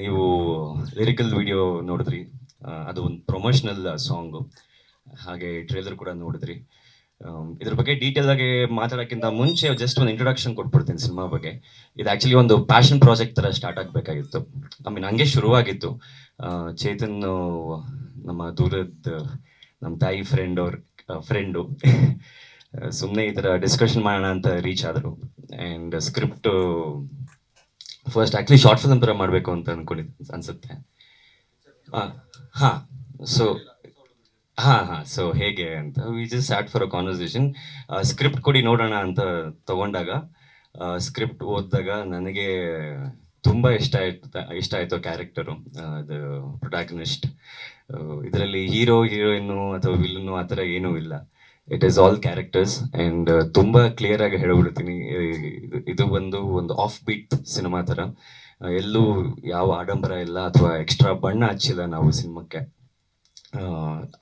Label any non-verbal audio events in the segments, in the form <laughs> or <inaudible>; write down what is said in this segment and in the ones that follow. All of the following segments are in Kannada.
ನೀವು ಲಿರಿಕಲ್ ವಿಡಿಯೋ ನೋಡಿದ್ರಿ. ಅದು ಒಂದು ಪ್ರೊಮೋಷನಲ್ ಸಾಂಗು ಹಾಗೆ ಟ್ರೇಲರ್ ಕೂಡ ನೋಡಿದ್ರಿ. ಇದ್ರ ಬಗ್ಗೆ ಡೀಟೇಲ್ ಆಗಿ ಮಾತಾಡೋಕ್ಕಿಂತ ಮುಂಚೆ ಜಸ್ಟ್ ಒಂದು ಇಂಟ್ರೊಡಕ್ಷನ್ ಕೊಟ್ಬಿಡ್ತೀನಿ ಸಿನಿಮಾ ಬಗ್ಗೆ. ಇದು ಆ್ಯಕ್ಚುಲಿ ಒಂದು ಪ್ಯಾಷನ್ ಪ್ರಾಜೆಕ್ಟ್ ಥರ ಸ್ಟಾರ್ಟ್ ಆಗಬೇಕಾಗಿತ್ತು. ಐ ಮೀನ್ ಹಂಗೆ ಶುರುವಾಗಿತ್ತು. ಚೇತನ್ ನಮ್ಮ ದೂರದ ನಮ್ಮ ತಾಯಿ ಫ್ರೆಂಡ್ ಅವ್ರ ಫ್ರೆಂಡು ಸುಮ್ಮನೆ ಈ ಥರ ಡಿಸ್ಕಷನ್ ಮಾಡೋಣ ಅಂತ ರೀಚ್ ಆದರು. And script first actually short film ಥರ ಮಾಡಬೇಕು ಅಂತ ಅನ್ಕೊಂಡಿದ್ದು ಅನ್ಸುತ್ತೆ. ಹಾಂ ಸೊ ಹಾಂ ಹಾಂ ಸೊ ಹೇಗೆ ಅಂತ we just start for a conversation script ಕೊಡಿ ನೋಡೋಣ ಅಂತ ತಗೊಂಡಾಗ ಸ್ಕ್ರಿಪ್ಟ್ ಓದಿದಾಗ ನನಗೆ ತುಂಬ ಇಷ್ಟ ಆಯ್ತು, ಇಷ್ಟ ಆಯಿತು ಕ್ಯಾರೆಕ್ಟರು ಅದು ಪ್ರೊಟ್ಯಾಗನಿಸ್ಟ್ ಇದರಲ್ಲಿ ಹೀರೋ ಹೀರೋಯಿನ್ನು ಅಥವಾ ವಿಲ್ಲನ್ನು ಆ ಥರ ಏನೂ ಇಲ್ಲ. It is all characters and ತುಂಬ ಕ್ಲಿಯರ್ ಆಗಿ ಹೇಳ್ಬಿಡ್ತೀನಿ. ಇದು- ಬಂದು ಒಂದು ಆಫ್ ಬೀಟ್ ಸಿನಿಮಾ ಥರ ಎಲ್ಲೂ ಯಾವ ಆಡಂಬರ ಇಲ್ಲ ಅಥವಾ ಎಕ್ಸ್ಟ್ರಾ ಬಣ್ಣ ಹಚ್ಚಿಲ್ಲ ನಾವು ಸಿನಿಮಾಕ್ಕೆ.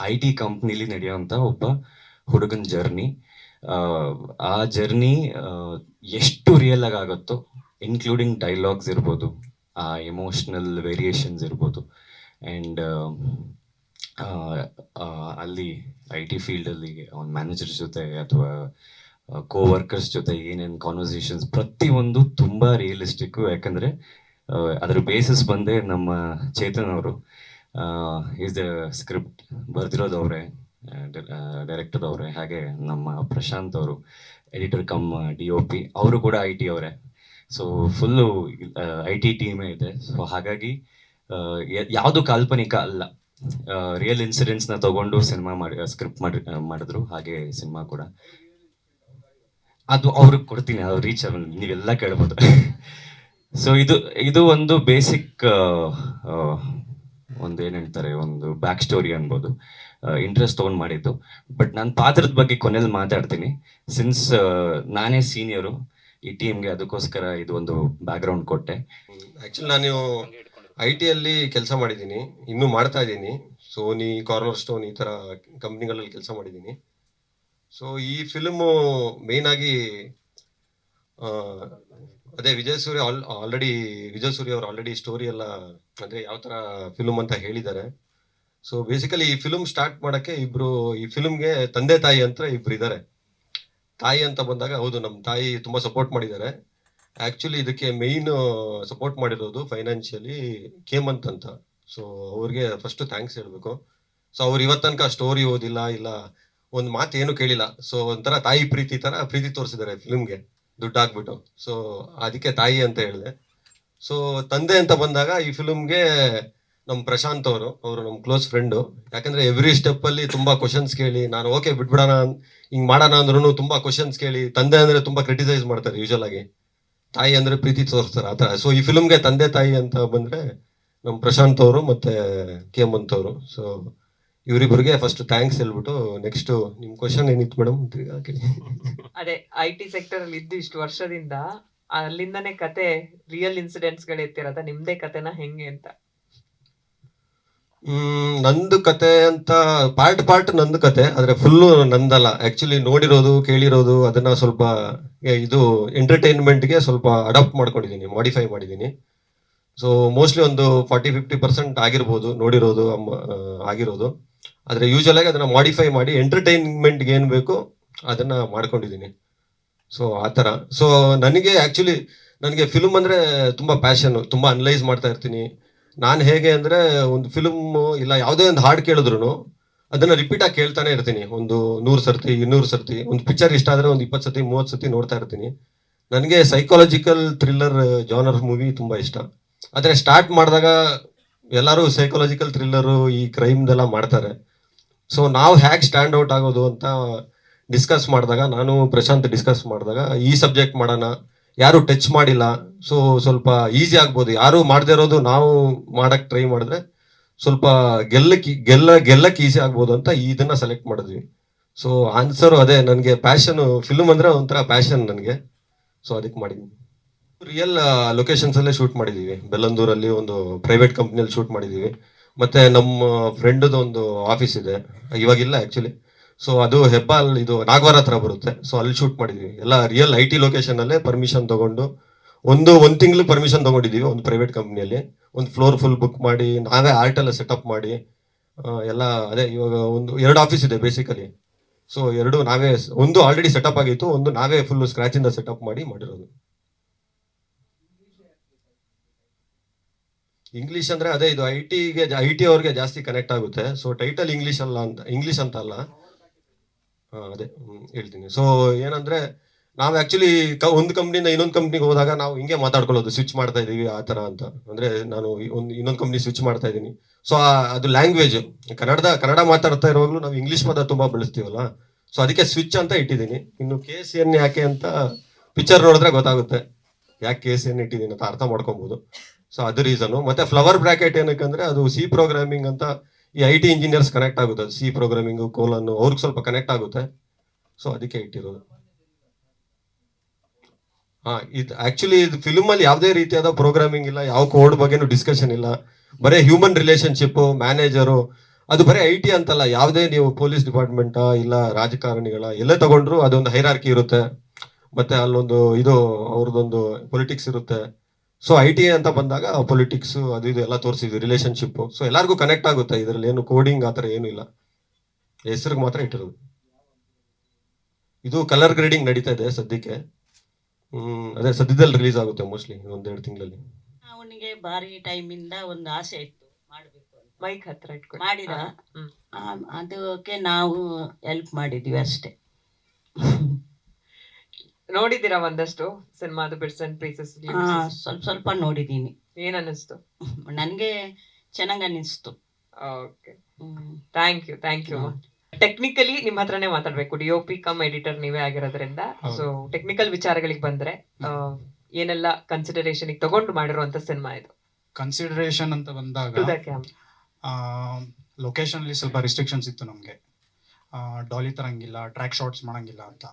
ಐ ಟಿ ಕಂಪ್ನಿಲಿ ನಡೆಯುವಂಥ ಒಬ್ಬ ಹುಡುಗನ ಜರ್ನಿ ಆ ಜರ್ನಿ ಎಷ್ಟು ರಿಯಲ್ ಆಗಿ ಆಗುತ್ತೋ ಇನ್ಕ್ಲೂಡಿಂಗ್ ಡೈಲಾಗ್ಸ್ ಇರ್ಬೋದು, ಆ ಎಮೋಷ್ನಲ್ ವೇರಿಯೇಷನ್ಸ್ ಇರ್ಬೋದು. ಆ್ಯಂಡ್ ಅಲ್ಲಿ ಐ ಟಿ ಫೀಲ್ಡಲ್ಲಿ ಅವ್ನ ಮ್ಯಾನೇಜರ್ ಜೊತೆ ಅಥವಾ ಕೋ ವರ್ಕರ್ಸ್ ಜೊತೆ ಏನೇನು ಕಾನ್ವರ್ಸೇಷನ್ಸ್ ಪ್ರತಿಯೊಂದು ತುಂಬ ರಿಯಲಿಸ್ಟಿಕ್ಕು ಯಾಕಂದರೆ ಅದರ ಬೇಸಿಸ್ ಬಂದೇ ನಮ್ಮ ಚೇತನ್ ಅವರು. ಈಸ್ ದ ಸ್ಕ್ರಿಪ್ಟ್ ಬರ್ದಿರೋದು ಅವರೇ ಡೈರೆಕ್ಟರ್ ಅವರೇ, ಹಾಗೆ ನಮ್ಮ ಪ್ರಶಾಂತ್ ಅವರು editor cum D O P ಅವರು ಕೂಡ ಐ ಟಿ ಅವರೇ. ಸೊ ಫುಲ್ಲು ಐ ಟಿ ಟೀಮೇ ಇದೆ. ಸೊ ಹಾಗಾಗಿ ಯಾವುದು ಕಾಲ್ಪನಿಕ ಅಲ್ಲ. ರಿಯಲ್ ಇನ್ಸಿಡೆಂಟ್ಸ್ನ ತಗೊಂಡು ಸಿನಿಮಾ ಮಾಡಿ ಸ್ಕ್ರಿಪ್ಟ್ ಮಾಡಿ ಮಾಡಿದ್ರು. ಹಾಗೆ ಸಿನಿಮಾ ಕೂಡ. ಅದು ಅವ್ರಿಗೆ ಕೊಡ್ತೀನಿ, ಅವ್ರು ರೀಚ್ ನೀವೆಲ್ಲ ಕೇಳ್ಬೋದು. <laughs> ಸೊ ಇದು ಇದು ಒಂದು ಬೇಸಿಕ್ ಒಂದು ಏನ್ ಹೇಳ್ತಾರೆ, ಒಂದು ಬ್ಯಾಕ್ ಸ್ಟೋರಿ ಅನ್ಬೋದು. ಇಂಟ್ರೆಸ್ಟ್ ತೊಗೊಂಡು ಮಾಡಿದ್ದು. ಬಟ್ ನಾನು ಪಾತ್ರದ ಬಗ್ಗೆ ಕೊನೆಯಲ್ಲಿ ಮಾತಾಡ್ತೀನಿ. ಸಿನ್ಸ್ ನಾನೇ ಸೀನಿಯರು ಈ ಟೀಮ್ಗೆ ಅದಕ್ಕೋಸ್ಕರ ಇದು ಒಂದು ಬ್ಯಾಕ್ಗ್ರೌಂಡ್ ಕೊಟ್ಟೆ. ಆ್ಯಕ್ಚುಲಿ ನಾನು ಐ ಟಿಯಲ್ಲಿ ಕೆಲಸ ಮಾಡಿದ್ದೀನಿ, ಇನ್ನೂ ಮಾಡ್ತಾ ಇದ್ದೀನಿ. ಸೋನಿ ಕಾರ್ನರ್ ಸ್ಟೋನ್ ಈ ಥರ ಕಂಪ್ನಿಗಳಲ್ಲಿ ಕೆಲಸ ಮಾಡಿದ್ದೀನಿ. ಸೊ ಈ ಫಿಲ್ಮು ಆಗಿ ಅದೇ ವಿಜಯ್ ಸೂರ್ಯ ಆಲ್ ಆಲ್ರೆಡಿ ವಿಜಯ್ ಸೂರ್ಯ ಅವರು ಆಲ್ರೆಡಿ ಸ್ಟೋರಿ ಎಲ್ಲ, ಅಂದರೆ ಯಾವ ಥರ ಫಿಲ್ಮ್ ಅಂತ ಹೇಳಿದ್ದಾರೆ. ಸೊ ಬೇಸಿಕಲಿ ಈ ಫಿಲ್ಮ್ ಸ್ಟಾರ್ಟ್ ಮಾಡೋಕ್ಕೆ ಇಬ್ಬರು ಈ ಫಿಲ್ಮ್ಗೆ ತಂದೆ ತಾಯಿ ಅಂತ ಇಬ್ರು ಇದ್ದಾರೆ. ತಾಯಿ ಅಂತ ಬಂದಾಗ ಹೌದು ನಮ್ಮ ತಾಯಿ ತುಂಬ ಸಪೋರ್ಟ್ ಮಾಡಿದ್ದಾರೆ. ಆಕ್ಚುಲಿ ಇದಕ್ಕೆ ಮೇಯ್ನ್ ಸಪೋರ್ಟ್ ಮಾಡಿರೋದು ಫೈನಾನ್ಷಿಯಲಿ ಕೇಮಂತ್ ಅಂತ. ಸೊ ಅವ್ರಿಗೆ ಫಸ್ಟ್ ಥ್ಯಾಂಕ್ಸ್ ಹೇಳ್ಬೇಕು. ಸೊ ಅವ್ರು ಇವತ್ತು ತನಕ ಸ್ಟೋರಿ ಓದಿಲ್ಲ, ಇಲ್ಲ ಒಂದು ಮಾತು ಏನು ಕೇಳಿಲ್ಲ. ಸೊ ಒಂಥರ ತಾಯಿ ಪ್ರೀತಿ ತರ ಪ್ರೀತಿ ತೋರಿಸಿದ್ದಾರೆ ಫಿಲ್ಮ್ಗೆ ದುಡ್ಡು ಹಾಕ್ಬಿಟ್ಟು ಸೊ ಅದಕ್ಕೆ ತಾಯಿ ಅಂತ ಹೇಳಿದೆ. ಸೊ ತಂದೆ ಅಂತ ಬಂದಾಗ ಈ ಫಿಲ್ಮ್ಗೆ ನಮ್ಮ ಪ್ರಶಾಂತ್ ಅವರು ಅವರು ನಮ್ಮ ಕ್ಲೋಸ್ ಫ್ರೆಂಡು ಯಾಕಂದ್ರೆ ಎವ್ರಿ ಸ್ಟೆಪ್ ಅಲ್ಲಿ ತುಂಬಾ ಕ್ವಶನ್ಸ್ ಕೇಳಿ, ನಾನು ಓಕೆ ಬಿಟ್ಬಿಡೋಣ, ಹಿಂಗ್ ಮಾಡೋಣ ಅಂದ್ರೂ ತುಂಬಾ ಕ್ವಶನ್ಸ್ ಕೇಳಿ, ತಂದೆ ಅಂದ್ರೆ ತುಂಬಾ ಕ್ರಿಟಿಸೈಸ್ ಮಾಡ್ತಾರೆ ಯೂಶಲ್ ಆಗಿ. ತಾಯಿ ಅಂದ್ರೆ ಪ್ರೀತಿ ತೋರಿಸ್ತಾರೆ. ಆ ಸೊ ಈ ಫಿಲ್ಮ್ಗೆ ತಂದೆ ತಾಯಿ ಅಂತ ಬಂದ್ರೆ ನಮ್ಮ ಪ್ರಶಾಂತ್ ಅವರು ಮತ್ತೆ ಕೇಮಂತ್ ಅವರು. ಸೊ ಇವರಿಬ್ಬರಿಗೆ ಫಸ್ಟ್ ಥ್ಯಾಂಕ್ಸ್ ಹೇಳ್ಬಿಟ್ಟು ನೆಕ್ಸ್ಟ್ ನಿಮ್ ಕ್ವಶನ್ ಏನಿತ್ತು ಮೇಡಮ್ ಅದೇ ಐ ಟಿ ಸೆಕ್ಟರ್ ಅಲ್ಲಿ ಇದ್ದು ಇಷ್ಟು ವರ್ಷದಿಂದ ಅಲ್ಲಿಂದನೇ ಕತೆ ರಿಯಲ್ ಇನ್ಸಿಡೆಂಟ್ಸ್ಗಳು ಇರ್ತಿರೋದ ನಿಮ್ದೇ ಕತೆನ ಹೆಂಗೆ ಅಂತ. ನಂದು ಕತೆ ಅಂತ ಪಾರ್ಟ್ ಪಾರ್ಟ್ ನಂದು ಕತೆ, ಆದರೆ ಫುಲ್ಲು ನಂದಲ್ಲ. ಆ್ಯಕ್ಚುಲಿ ನೋಡಿರೋದು, ಕೇಳಿರೋದು, ಅದನ್ನ ಸ್ವಲ್ಪ ಇದು ಎಂಟರ್ಟೈನ್ಮೆಂಟ್ಗೆ ಸ್ವಲ್ಪ ಅಡಾಪ್ಟ್ ಮಾಡ್ಕೊಂಡಿದ್ದೀನಿ ಮಾಡಿಫೈ ಮಾಡಿದ್ದೀನಿ. ಸೊ ಮೋಸ್ಟ್ಲಿ ಒಂದು ಫಾರ್ಟಿ ಫಿಫ್ಟಿ ಪರ್ಸೆಂಟ್ ಆಗಿರ್ಬೋದು, ನೋಡಿರೋದು ಆಗಿರೋದು. ಆದರೆ ಯೂಶಲ್ ಅದನ್ನು ಅದನ್ನ ಮಾಡಿಫೈ ಮಾಡಿ ಎಂಟರ್ಟೈನ್ಮೆಂಟ್ಗೆ ಏನ್ ಬೇಕು ಅದನ್ನ ಮಾಡ್ಕೊಂಡಿದ್ದೀನಿ. ಸೊ ಆ ಥರ. ಸೊ ನನಗೆ ಆ್ಯಕ್ಚುಲಿ ನನಗೆ ಫಿಲ್ಮ್ ಅಂದ್ರೆ ತುಂಬಾ ಪ್ಯಾಷನ್ನು ತುಂಬಾ ಅನಲೈಸ್ ಮಾಡ್ತಾ ಇರ್ತೀನಿ. ನಾನು ಹೇಗೆ ಅಂದ್ರೆ ಒಂದು ಫಿಲ್ಮ್ ಇಲ್ಲ ಯಾವುದೇ ಒಂದು ಹಾಡು ಕೇಳಿದ್ರು ಅದನ್ನು ರಿಪೀಟ್ ಆಗಿ ಕೇಳ್ತಾನೆ ಇರ್ತೀನಿ. ಒಂದು ನೂರು ಸರ್ತಿ, ಇನ್ನೂರು ಸರ್ತಿ, ಒಂದು ಪಿಕ್ಚರ್ ಇಷ್ಟ ಆದರೆ ಒಂದು ಇಪ್ಪತ್ತು ಸರ್ತಿ, ಮೂವತ್ತು ಸರ್ತಿ ನೋಡ್ತಾ ಇರ್ತೀನಿ. ನನಗೆ ಸೈಕಾಲಜಿಕಲ್ ಥ್ರಿಲ್ಲರ್ ಜಾನರ್ ಮೂವಿ ತುಂಬಾ ಇಷ್ಟ. ಆದರೆ ಸ್ಟಾರ್ಟ್ ಮಾಡಿದಾಗ ಎಲ್ಲರೂ ಸೈಕಾಲಜಿಕಲ್ ಥ್ರಿಲ್ಲರು ಈ ಕ್ರೈಮ್ದೆಲ್ಲ ಮಾಡ್ತಾರೆ. ಸೊ ನಾವು ಹೇಗೆ ಸ್ಟ್ಯಾಂಡ್ ಔಟ್ ಆಗೋದು ಅಂತ ಡಿಸ್ಕಸ್ ಮಾಡಿದಾಗ, ನಾನು ಪ್ರಶಾಂತ್ ಡಿಸ್ಕಸ್ ಮಾಡಿದಾಗ ಈ ಸಬ್ಜೆಕ್ಟ್ ಮಾಡೋಣ ಯಾರು ಟಚ್ ಮಾಡಿಲ್ಲ. ಸೊ ಸ್ವಲ್ಪ ಈಸಿ ಆಗ್ಬೋದು. ಯಾರು ಮಾಡದೇ ಇರೋದು ನಾವು ಮಾಡಕ್ ಟ್ರೈ ಮಾಡಿದ್ರೆ ಸ್ವಲ್ಪ ಗೆಲ್ಲಕ್ಕೆ, ಗೆಲ್ಲ, ಗೆಲ್ಲಕ್ಕೆ ಈಸಿ ಆಗ್ಬೋದು ಅಂತ ಇದನ್ನ ಸೆಲೆಕ್ಟ್ ಮಾಡಿದ್ವಿ. ಸೊ ಆನ್ಸರ್ ಅದೇ, ನನಗೆ ಪ್ಯಾಷನ್ ಫಿಲ್ಮ್ ಅಂದ್ರೆ ಒಂಥರ ಪ್ಯಾಷನ್ ನನಗೆ. ಸೊ ಅದಕ್ಕೆ ಮಾಡಿದ್ವಿ. ರಿಯಲ್ ಲೊಕೇಶನ್ಸ್ ಅಲ್ಲೇ ಶೂಟ್ ಮಾಡಿದೀವಿ ಬೆಲ್ಲಂದೂರಲ್ಲಿ ಒಂದು ಪ್ರೈವೇಟ್ ಕಂಪ್ನಿಯಲ್ಲಿ ಶೂಟ್ ಮಾಡಿದೀವಿ ಮತ್ತೆ ನಮ್ಮ ಫ್ರೆಂಡದೊಂದು ಒಂದು ಆಫೀಸ್ ಇದೆ. ಇವಾಗಿಲ್ಲ ಆಕ್ಚುಲಿ ಸೊ ಅದು ಹೆಬ್ಬಾಲ್, ಇದು ನಾಗವಾರ ಹತ್ರ ಬರುತ್ತೆ. ಸೊ ಅಲ್ಲಿ ಶೂಟ್ ಮಾಡಿದ್ವಿ. ಎಲ್ಲ ರಿಯಲ್ ಐ ಟಿ ಲೊಕೇಶನ್ ಅಲ್ಲೇ ಪರ್ಮಿಷನ್ ತಗೊಂಡು, ಒಂದು ಒಂದು ತಿಂಗಳು ಪರ್ಮಿಷನ್ ತಗೊಂಡಿದ್ದೀವಿ ಒಂದು ಪ್ರೈವೇಟ್ ಕಂಪ್ನಿಯಲ್ಲಿ ಒಂದು ಫ್ಲೋರ್ ಫುಲ್ ಬುಕ್ ಮಾಡಿ, ನಾವೇ ಆರ್ಟ್ ಎಲ್ಲ ಸೆಟಪ್ ಮಾಡಿ ಎಲ್ಲ ಅದೇ ಇವಾಗ ಒಂದು ಎರಡು ಆಫೀಸ್ ಇದೆ ಬೇಸಿಕಲಿ ಸೊ ಎರಡು ನಾವೇ ಒಂದು ಆಲ್ರೆಡಿ ಸೆಟಪ್ ಆಗಿತ್ತು, ಒಂದು ನಾವೇ ಫುಲ್ ಸ್ಕ್ರಾಚ್ ಇಂದ ಸೆಟಪ್ ಮಾಡಿ ಮಾಡಿರೋದು. ಇಂಗ್ಲಿಷ್ ಅಂದ್ರೆ ಅದೇ ಇದು ಐ ಟಿಗೆ ಐ ಟಿ ಅವ್ರಿಗೆ ಜಾಸ್ತಿ ಕನೆಕ್ಟ್ ಆಗುತ್ತೆ. ಸೊ ಟೈಟಲ್ ಇಂಗ್ಲಿಷ್ ಅಲ್ಲ ಅಂತ ಇಂಗ್ಲಿಷ್ ಅಂತ ಅಲ್ಲ. ಅದೇ ಹೇಳ್ತೀನಿ. ಸೊ ಏನಂದ್ರೆ, ನಾವು ಆಕ್ಚುಲಿ ಒಂದು ಕಂಪ್ನಿಯಿಂದ ಇನ್ನೊಂದು ಕಂಪ್ನಿಗೆ ಹೋದಾಗ ನಾವು ಹಿಂಗೆ ಮಾತಾಡ್ಕೊಳ್ಳೋದು ಸ್ವಿಚ್ ಮಾಡ್ತಾ ಇದೀವಿ, ಆ ತರ ಅಂತ. ಅಂದ್ರೆ ನಾನು ಒಂದು, ಇನ್ನೊಂದು ಕಂಪ್ನಿ ಸ್ವಿಚ್ ಮಾಡ್ತಾ ಇದ್ದೀನಿ ಸೊ ಅದು ಲ್ಯಾಂಗ್ವೇಜ್ ಕನ್ನಡದ, ಕನ್ನಡ ಮಾತಾಡ್ತಾ ಇರುವಾಗಲೂ ನಾವು ಇಂಗ್ಲಿಷ್ ಪದ ತುಂಬಾ ಬಳಸ್ತೀವಲ್ಲ? ಸೊ ಅದಕ್ಕೆ ಸ್ವಿಚ್ ಅಂತ ಇಟ್ಟಿದ್ದೀನಿ ಇನ್ನು ಕೆ ಸಿ ಎನ್ ಯಾಕೆ ಅಂತ ಪಿಕ್ಚರ್ ನೋಡಿದ್ರೆ ಗೊತ್ತಾಗುತ್ತೆ. ಯಾಕೆ ಕೆ ಸಿ ಎನ್ ಇಟ್ಟಿದ್ದೀನಿ ಅಂತ ಅರ್ಥ ಮಾಡ್ಕೊಬಹುದು ಸೊ ಅದು ರೀಸನ್ ಮತ್ತೆ ಫ್ಲವರ್ ಬ್ರಾಕೆಟ್ ಏನಕ್ಕೆ ಅಂದ್ರೆ ಅದು ಸಿ ಪ್ರೋಗ್ರಾಮಿಂಗ್ ಅಂತ ಈ ಐ ಟಿ ಇಂಜಿನಿಯರ್ಸ್ ಕನೆಕ್ಟ್ ಆಗುತ್ತೆ. ಸಿ ಪ್ರೋಗ್ರಾಮಿಂಗ್ ಕೋಲನ್ನು ಅವ್ರಿಗೆ ಸ್ವಲ್ಪ ಕನೆಕ್ಟ್ ಆಗುತ್ತೆ. ಸೊ ಅದಕ್ಕೆ ಇಟ್ಟಿರೋದು. ಹಾ, ಇದು ಆಕ್ಚುಲಿ ಇದು ಫಿಲ್ಮ್ ಅಲ್ಲಿ ಯಾವುದೇ ರೀತಿಯಾದ ಪ್ರೋಗ್ರಾಮಿಂಗ್ ಇಲ್ಲ. ಯಾವ ಕೋಡ್ ಬಗ್ಗೆನೂ ಡಿಸ್ಕಷನ್ ಇಲ್ಲ. ಬರೀ ಹ್ಯೂಮನ್ ರಿಲೇಶನ್ಶಿಪ್ ಮ್ಯಾನೇಜರು ಅದು ಬರೀ ಐ ಟಿ ಅಂತಲ್ಲ. ಯಾವುದೇ ನೀವು ಪೊಲೀಸ್ ಡಿಪಾರ್ಟ್ಮೆಂಟ್ ಇಲ್ಲ ರಾಜಕಾರಣಿಗಳ, ಎಲ್ಲೇ ತಗೊಂಡ್ರು ಅದೊಂದು ಹೈರಾರ್ಕಿ ಇರುತ್ತೆ. ಮತ್ತೆ ಅಲ್ಲೊಂದು ಇದು ಅವ್ರದ್ದೊಂದು ಪೊಲಿಟಿಕ್ಸ್ ಇರುತ್ತೆ. ಸೊ ಐ ಟಿ ಅಂತ ಬಂದಾಗ ಪೊಲಿಟಿಕ್ಸ್ ಅದು ಇದು ಎಲ್ಲ ತೋರಿಸಿದ್ವಿ ರಿಲೇಶನ್ಶಿಪ್ ಸೊ ಎಲ್ಲರಿಗೂ ಕನೆಕ್ಟ್ ಆಗುತ್ತೆ. ಇದರಲ್ಲಿ ಏನು ಕೋಡಿಂಗ್ ಆ ಥರ ಏನು ಇಲ್ಲ. ಹೆಸರಿಗೆ ಮಾತ್ರ ಇಟ್ಟಿರೋದು. ಇದು ಕಲರ್ ಗ್ರೇಡಿಂಗ್ ನಡೀತಾ ಇದೆ ಸದ್ಯಕ್ಕೆ. ಹ್ಮ್ ಅದೇ ಸದ್ಯದಲ್ಲಿ ರಿಲೀಸ್ ಆಗುತ್ತೆ ಮೋಸ್ಟ್ಲಿ ಒಂದೆರಡು ತಿಂಗಳಲ್ಲಿ. ಅವನಿಗೆ ಭಾರಿ ಟೈಮಿಂದ ಒಂದು ಆಸೆ ಇತ್ತು. ಮಾಡಬೇಕು ಅಂತ. ಮೈಕ್ ಹತ್ರ ಇಟ್ಕೊಂಡು. ಮಾಡಿದ? ಅದಕ್ಕೆ ನಾವು ಹೆಲ್ಪ್ ಮಾಡಿದ್ವಿ ಅಷ್ಟೇ. <laughs> ನೋಡಿದ್ದೀರಾ ಒಂದಷ್ಟು ಸಿನಿಮಾದು ಬಿಟ್ಸ್ ಅಂಡ್ ಪೀಸಸ್ ಸ್ವಲ್ಪ ಸ್ವಲ್ಪ ನೋಡಿದ್ದೀನಿ. ಏನ್ ಅನ್ನಿಸ್ತು ನನಗೆ ಚೆನ್ನಾಗಿ ಅನ್ನಿಸ್ತು. Okay thank you thank you technically ನಿಮ್ಮ ಹತ್ರನೇ ಮಾತಾಡ್ಬೇಕು. D O P cum editor ನೀವೇ ಆಗಿರೋದ್ರಿಂದ. ಸೊ ಟೆಕ್ನಿಕಲ್ ವಿಚಾರಗಳಿಗೆ ಬಂದ್ರೆ ಆ, ಏನೆಲ್ಲ ಕನ್ಸಿಡರೇಷನ್ ತಗೊಂಡು ಮಾಡಿರುವಂತ ಸಿನಿಮಾ ಇದು? ಕನ್ಸಿಡರೇಷನ್ ಅಂತ ಟು ಬಂದಾಗ ದ ಕ್ಯಾಮ್ ಲೊಕೇಶನ್ ಅಲ್ಲಿ ಸ್ವಲ್ಪ ರಿಸ್ಟ್ರಿಕ್ಷನ್ಸ್ ಇತ್ತು ನಮಗೆ. ಡಾಲಿ ತರಂಗಿಲ್ಲ ಟ್ರ್ಯಾಕ್ ಶಾಟ್ಸ್ ಮಾಡಂಗಿಲ್ಲ ಅಂತ.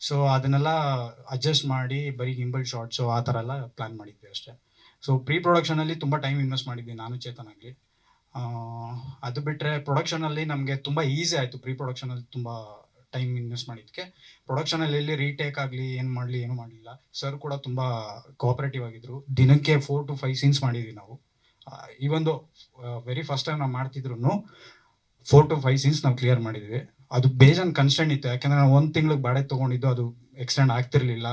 ಸೊ ಅದನ್ನೆಲ್ಲ ಅಡ್ಜಸ್ಟ್ ಮಾಡಿ ಬರೀ ಗಿಂಬಲ್ ಶಾರ್ಟ್ಸು ಆ ಥರ ಎಲ್ಲ ಪ್ಲ್ಯಾನ್ ಮಾಡಿದ್ವಿ ಅಷ್ಟೇ. ಸೊ ಪ್ರೀ ಪ್ರೊಡಕ್ಷನಲ್ಲಿ ತುಂಬ ಟೈಮ್ ಇನ್ವೆಸ್ಟ್ ಮಾಡಿದ್ವಿ, ನಾನು ಚೇತನ್ ಆಗಲಿ. ಅದು ಬಿಟ್ಟರೆ ಪ್ರೊಡಕ್ಷನಲ್ಲಿ ನಮಗೆ ತುಂಬ ಈಸಿ ಆಯಿತು. ಪ್ರೀ ಪ್ರೊಡಕ್ಷನಲ್ಲಿ ತುಂಬ ಟೈಮ್ ಇನ್ವೆಸ್ಟ್ ಮಾಡಿದ್ದಕ್ಕೆ. ಪ್ರೊಡಕ್ಷನಲ್ಲಿ ಎಲ್ಲಿ ರೀಟೇಕ್ ಆಗಲಿ, ಏನು ಮಾಡಲಿ, ಏನು ಮಾಡಲಿಲ್ಲ ಸರ್ ಕೂಡ ತುಂಬ ಕೋಆಪರೇಟಿವ್ ಆಗಿದ್ರು. ದಿನಕ್ಕೆ ಫೋರ್ ಟು ಫೈವ್ ಸೀನ್ಸ್ ಮಾಡಿದ್ವಿ ನಾವು. ಈ ಒಂದು ವೆರಿ ಫಸ್ಟ್ ಟೈಮ್ ನಾವು ಮಾಡ್ತಿದ್ರು ಫೋರ್ ಟು ಫೈವ್ ಸೀನ್ಸ್ ನಾವು ಕ್ಲಿಯರ್ ಮಾಡಿದ್ವಿ. ಅದು ಬೇಜಾನ್ ಕನ್ಸ್ಟೆಂಟ್ ಇತ್ತು. ಯಾಕಂದ್ರೆ ನಾವು ಒಂದು ತಿಂಗ್ಳಿಗೆ ಬಾಡಿಗೆ ತೊಗೊಂಡಿದ್ದು ಅದು ಎಕ್ಸ್ಟೆಂಡ್ ಆಗ್ತಿರ್ಲಿಲ್ಲ.